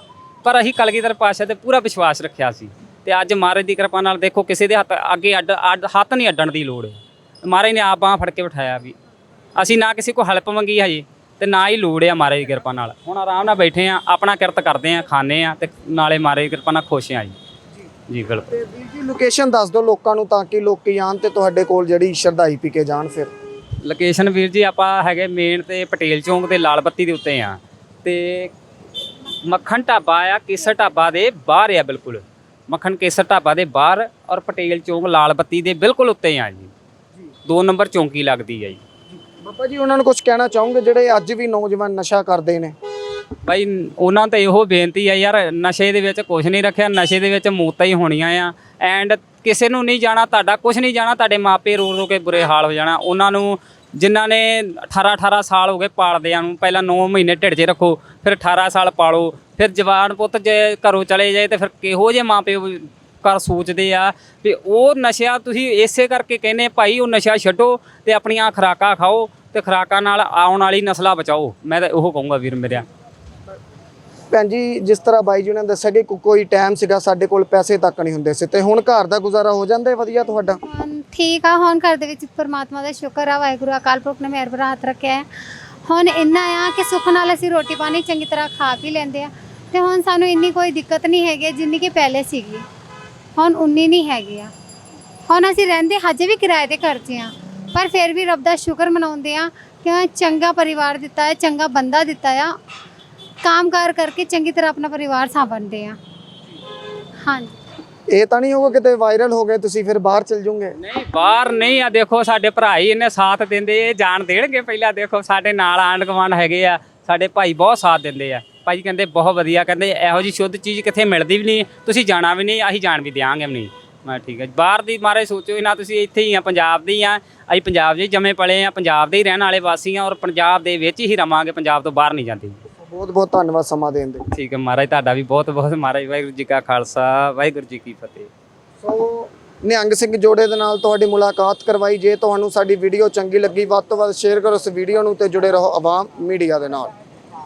ਪਰ ਅਸੀਂ ਕਲਗੀਧਰ ਪਾਸ਼ਾ ਤੇ ਪੂਰਾ ਵਿਸ਼ਵਾਸ ਰੱਖਿਆ ਸੀ। ਤੇ ਅੱਜ ਮਹਾਰਾਜ ਦੀ ਕਿਰਪਾ ਨਾਲ ਦੇਖੋ ਕਿਸੇ ਦੇ ਹੱਥ ਅੱਗੇ ਅੱਡ ਅੱਡ ਹੱਥ ਨਹੀਂ ਅੱਡਣ ਦੀ ਲੋੜ। ਮਹਾਰਾਜ ਨੇ ਆਪ ਬਾਂਹ ਫੜ ਕੇ ਬਿਠਾਇਆ ਵੀ। ਅਸੀਂ ਨਾ ਕਿਸੇ ਕੋ ਹੈਲਪ ਮੰਗੀ ਹਜੇ ਤੇ ਨਾ ਹੀ ਲੋੜ ਆ ਮਹਾਰਾਜ ਦੀ ਕਿਰਪਾ ਨਾਲ। ਹੁਣ ਆਰਾਮ ਨਾਲ ਬੈਠੇ ਆ ਆਪਣਾ ਕਿਰਤ ਕਰਦੇ ਆ ਖਾਣੇ ਆ ਤੇ ਨਾਲੇ ਮਹਾਰਾਜ ਦੀ ਕਿਰਪਾ ਨਾਲ ਖੁਸ਼ ਆ ਜੀ। ਜੀ ਬਿਲਕੁਲ। ਤੇ ਵੀਰ ਜੀ ਲੋਕੇਸ਼ਨ ਦੱਸ ਦਿਓ ਲੋਕਾਂ ਨੂੰ ਤਾਂ ਕਿ ਲੋਕੀ ਆਣ ਤੇ ਤੁਹਾਡੇ ਕੋਲ ਜਿਹੜੀ ਸ਼ਰਧਾਈ ਪੀ ਕੇ ਜਾਣ ਫਿਰ। ਲੋਕੇਸ਼ਨ ਵੀਰ ਜੀ ਆਪਾਂ ਹੈਗੇ ਮੇਨ ਤੇ ਪਟੇਲ ਚੌਂਕ ਤੇ ਲਾਲ ਬੱਤੀ ਦੇ ਉੱਤੇ ਆ। ਤੇ ਮੱਖਣ ਢਾਬਾ ਆ ਕੇਸਰ ਢਾਬਾ ਦੇ ਬਾਹਰ ਆ ਬਿਲਕੁਲ। ਮੱਖਣ ਕੇਸਰ ਢਾਬਾ ਦੇ ਬਾਹਰ ਔਰ ਪਟੇਲ ਚੌਂਕ ਲਾਲ ਬੱਤੀ ਦੇ ਬਿਲਕੁਲ ਉੱਤੇ ਆ ਜੀ। ਦੋ ਨੰਬਰ ਚੌਂਕੀ ਲੱਗਦੀ ਆ ਜੀ। ਬਾਬਾ ਜੀ ਉਹਨਾਂ ਨੂੰ ਕੁਝ ਕਹਿਣਾ ਚਾਹੋਗੇ? ਜਿਹੜੇ ਅੱਜ ਵੀ ਨੌਜਵਾਨ ਨਸ਼ਾ ਕਰਦੇ ਨੇ। ਭਾਈ ਉਹਨਾਂ ਤੇ ਇਹੋ ਬੇਨਤੀ ਆ ਯਾਰ ਨਸ਼ੇ ਦੇ ਵਿੱਚ ਕੁਝ ਨਹੀਂ ਰੱਖਿਆ। ਨਸ਼ੇ ਦੇ ਵਿੱਚ ਮੌਤਾਂ ਹੀ ਹੋਣੀਆਂ ਆ। ਐਂਡ ਕਿਸੇ ਨੂੰ ਨਹੀਂ ਜਾਣਾ ਤੁਹਾਡਾ ਕੁਝ ਨਹੀਂ ਜਾਣਾ ਤੁਹਾਡੇ ਮਾਪੇ ਰੋ ਰੋ ਕੇ ਬੁਰੇ ਹਾਲ ਹੋ ਜਾਣਾ। ਉਹਨਾਂ ਨੂੰ ਜਿਨ੍ਹਾਂ ਨੇ 18 18 ਸਾਲ ਹੋ ਗਏ ਪਾਲਦਿਆਂ ਨੂੰ ਪਹਿਲਾਂ 9 ਮਹੀਨੇ ਢਿੱਡ 'ਚ ਰੱਖੋ ਫਿਰ 18 ਸਾਲ ਪਾਲੋ ਫਿਰ ਜਵਾਨ ਪੁੱਤ ਜੇ ਘਰੋਂ ਚਲੇ ਜਾਏ ਤੇ ਫਿਰ ਕਿਹੋ ਜਿਹੇ ਮਾਪੇ ਲੋਕਾਂ ਸੋਚਦੇ ਆ ਵੀ ਉਹ ਨਸ਼ਾ ਤੁਸੀਂ ਇਸੇ ਕਰਕੇ ਕਹਿੰਦੇ ਭਾਈ ਉਹ ਨਸ਼ਾ ਛੱਡੋ ਤੇ ਆਪਣੀਆਂ ਖੁਰਾਕਾਂ ਖਾਓ ਤੇ ਖੁਰਾਕਾਂ ਨਾਲ ਆਉਣ ਵਾਲੀ ਨਸਲਾਂ ਬਚਾਓ। ਮੈਂ ਤਾਂ ਉਹ ਕਹੂੰਗਾ ਵੀਰ ਮੇਰਿਆ। ਭੈਣ ਜੀ ਜਿਸ ਤਰ੍ਹਾਂ ਬਾਈ ਜੀ ਨੇ ਦੱਸਿਆ ਕਿ ਕੋਈ ਟਾਈਮ ਸੀਗਾ ਸਾਡੇ ਕੋਲ ਪੈਸੇ ਤੱਕ ਨਹੀਂ ਹੁੰਦੇ ਸੀ। ਤੇ ਹੁਣ ਘਰ ਦਾ ਗੁਜ਼ਾਰਾ ਹੋ ਜਾਂਦਾ ਹੈ? ਵਧੀਆ ਤੁਹਾਡਾ? ਠੀਕ ਆ। ਹੁਣ ਘਰ ਦੇ ਵਿੱਚ ਪਰਮਾਤਮਾ ਦਾ ਸ਼ੁਕਰ ਆ ਵਾਹਿਗੁਰੂ ਅਕਾਲ ਪੁਰਖ ਨੇ ਮਿਹਰ ਭਰਾ ਹੱਥ ਰੱਖਿਆ ਹੈ। ਹੁਣ ਇੰਨਾ ਆ ਕਿ ਸੁੱਖ ਨਾਲ ਅਸੀਂ ਰੋਟੀ ਪਾਣੀ ਚੰਗੀ ਤਰ੍ਹਾਂ ਖਾ ਪੀ ਲੈਂਦੇ ਆ। ਤੇ ਹੁਣ ਸਾਨੂੰ ਇੰਨੀ ਕੋਈ ਦਿੱਕਤ ਨਹੀਂ ਹੈਗੀ ਜਿੰਨੀ ਕਿ ਪਹਿਲੇ ਸੀਗੀ। ਹੁਣ ਉਨੀ ਨਹੀਂ ਹੈਗੀ ਆ। ਹੁਣ ਅਸੀਂ ਰਹਿੰਦੇ ਹਜੇ ਵੀ ਕਿਰਾਏ ਤੇ ਘਰ 'ਚ ਆ। ਪਰ ਫਿਰ ਵੀ ਰੱਬ ਦਾ ਸ਼ੁਕਰ ਮਨਾਉਂਦੇ ਆ ਕਿ ਚੰਗਾ ਪਰਿਵਾਰ ਦਿੱਤਾ ਹੈ ਚੰਗਾ ਬੰਦਾ ਦਿੱਤਾ ਆ। ਕੰਮਕਾਰ ਕਰਕੇ ਚੰਗੀ ਤਰ੍ਹਾਂ ਆਪਣਾ ਪਰਿਵਾਰ ਸਾਂਭਣਦੇ ਆ। ਹਾਂਜੀ। ਇਹ ਤਾਂ ਨਹੀਂ ਹੋਊਗਾ ਕਿਤੇ ਵਾਇਰਲ ਹੋ ਗਏ ਤੁਸੀਂ ਫਿਰ ਬਾਹਰ ਚਲ ਜਾਓਗੇ? ਨਹੀਂ ਬਾਹਰ ਨਹੀਂ ਆ। ਦੇਖੋ ਸਾਡੇ ਭਰਾ ਹੀ ਇਹਨੇ ਸਾਥ ਦਿੰਦੇ ਇਹ ਜਾਣ ਦੇਣਗੇ ਪਹਿਲਾਂ। ਦੇਖੋ ਸਾਡੇ ਨਾਲ ਆਂਢ ਗੁਆਂਢ ਹੈਗੇ ਆ ਸਾਡੇ ਭਾਈ ਬਹੁਤ ਸਾਥ ਦਿੰਦੇ ਆ। ਭਾਈ ਕਹਿੰਦੇ ਬਹੁਤ ਵਧੀਆ ਕਹਿੰਦੇ ਇਹੋ ਜੀ ਸ਼ੁੱਧ ਚੀਜ਼ ਕਿੱਥੇ ਮਿਲਦੀ ਵੀ ਨਹੀਂ ਤੁਸੀਂ ਜਾਣਾ ਵੀ ਨਹੀਂ ਅਸੀਂ ਜਾਣ ਵੀ ਦਿਆਂਗੇ ਵੀ ਨਹੀਂ। ਮੈਂ ਠੀਕ ਹੈ ਬਾਹਰ ਦੀ ਮਾਰੇ ਸੋਚੋ ਨਾ ਤੁਸੀਂ ਇੱਥੇ ਹੀ ਆ ਪੰਜਾਬ ਦੇ ਹੀ ਆ ਅਸੀਂ ਪੰਜਾਬ ਹੀ ਜੰਮੇ ਪਲੇ ਆ ਪੰਜਾਬ ਦੇ ਹੀ ਰਹਿਣ ਵਾਲੇ ਵਾਸੀ ਆ ਔਰ ਪੰਜਾਬ ਦੇ ਵਿੱਚ ਹੀ ਰਵਾਂਗੇ ਪੰਜਾਬ ਤੋਂ ਬਾਹਰ ਨਹੀਂ ਜਾਂਦੇ। ਬਹੁਤ ਬਹੁਤ ਧੰਨਵਾਦ ਸਮਾਂ ਦੇਣ ਦੇ। ਠੀਕ ਹੈ ਮਹਾਰਾਜ ਤੁਹਾਡਾ ਵੀ ਬਹੁਤ ਬਹੁਤ ਮਹਾਰਾਜ ਵਾਹਿਗੁਰੂ ਜੀ ਕਾ ਖਾਲਸਾ ਵਾਹਿਗੁਰੂ ਜੀ ਕੀ ਫਤਿਹ। ਸੋ ਨਿਹੰਗ ਸਿੰਘ ਜੋੜੇ ਦੇ ਨਾਲ ਤੁਹਾਡੀ ਮੁਲਾਕਾਤ ਕਰਵਾਈ ਜੇ ਤੁਹਾਨੂੰ ਸਾਡੀ ਵੀਡੀਓ ਚੰਗੀ ਲੱਗੀ ਵੱਧ ਤੋਂ ਵੱਧ ਸ਼ੇਅਰ ਕਰੋ ਇਸ ਵੀਡੀਓ ਨੂੰ ਤੇ ਜੁੜੇ ਰਹੋ ਆਵਾਮ ਮੀਡੀਆ ਦੇ ਨਾਲ।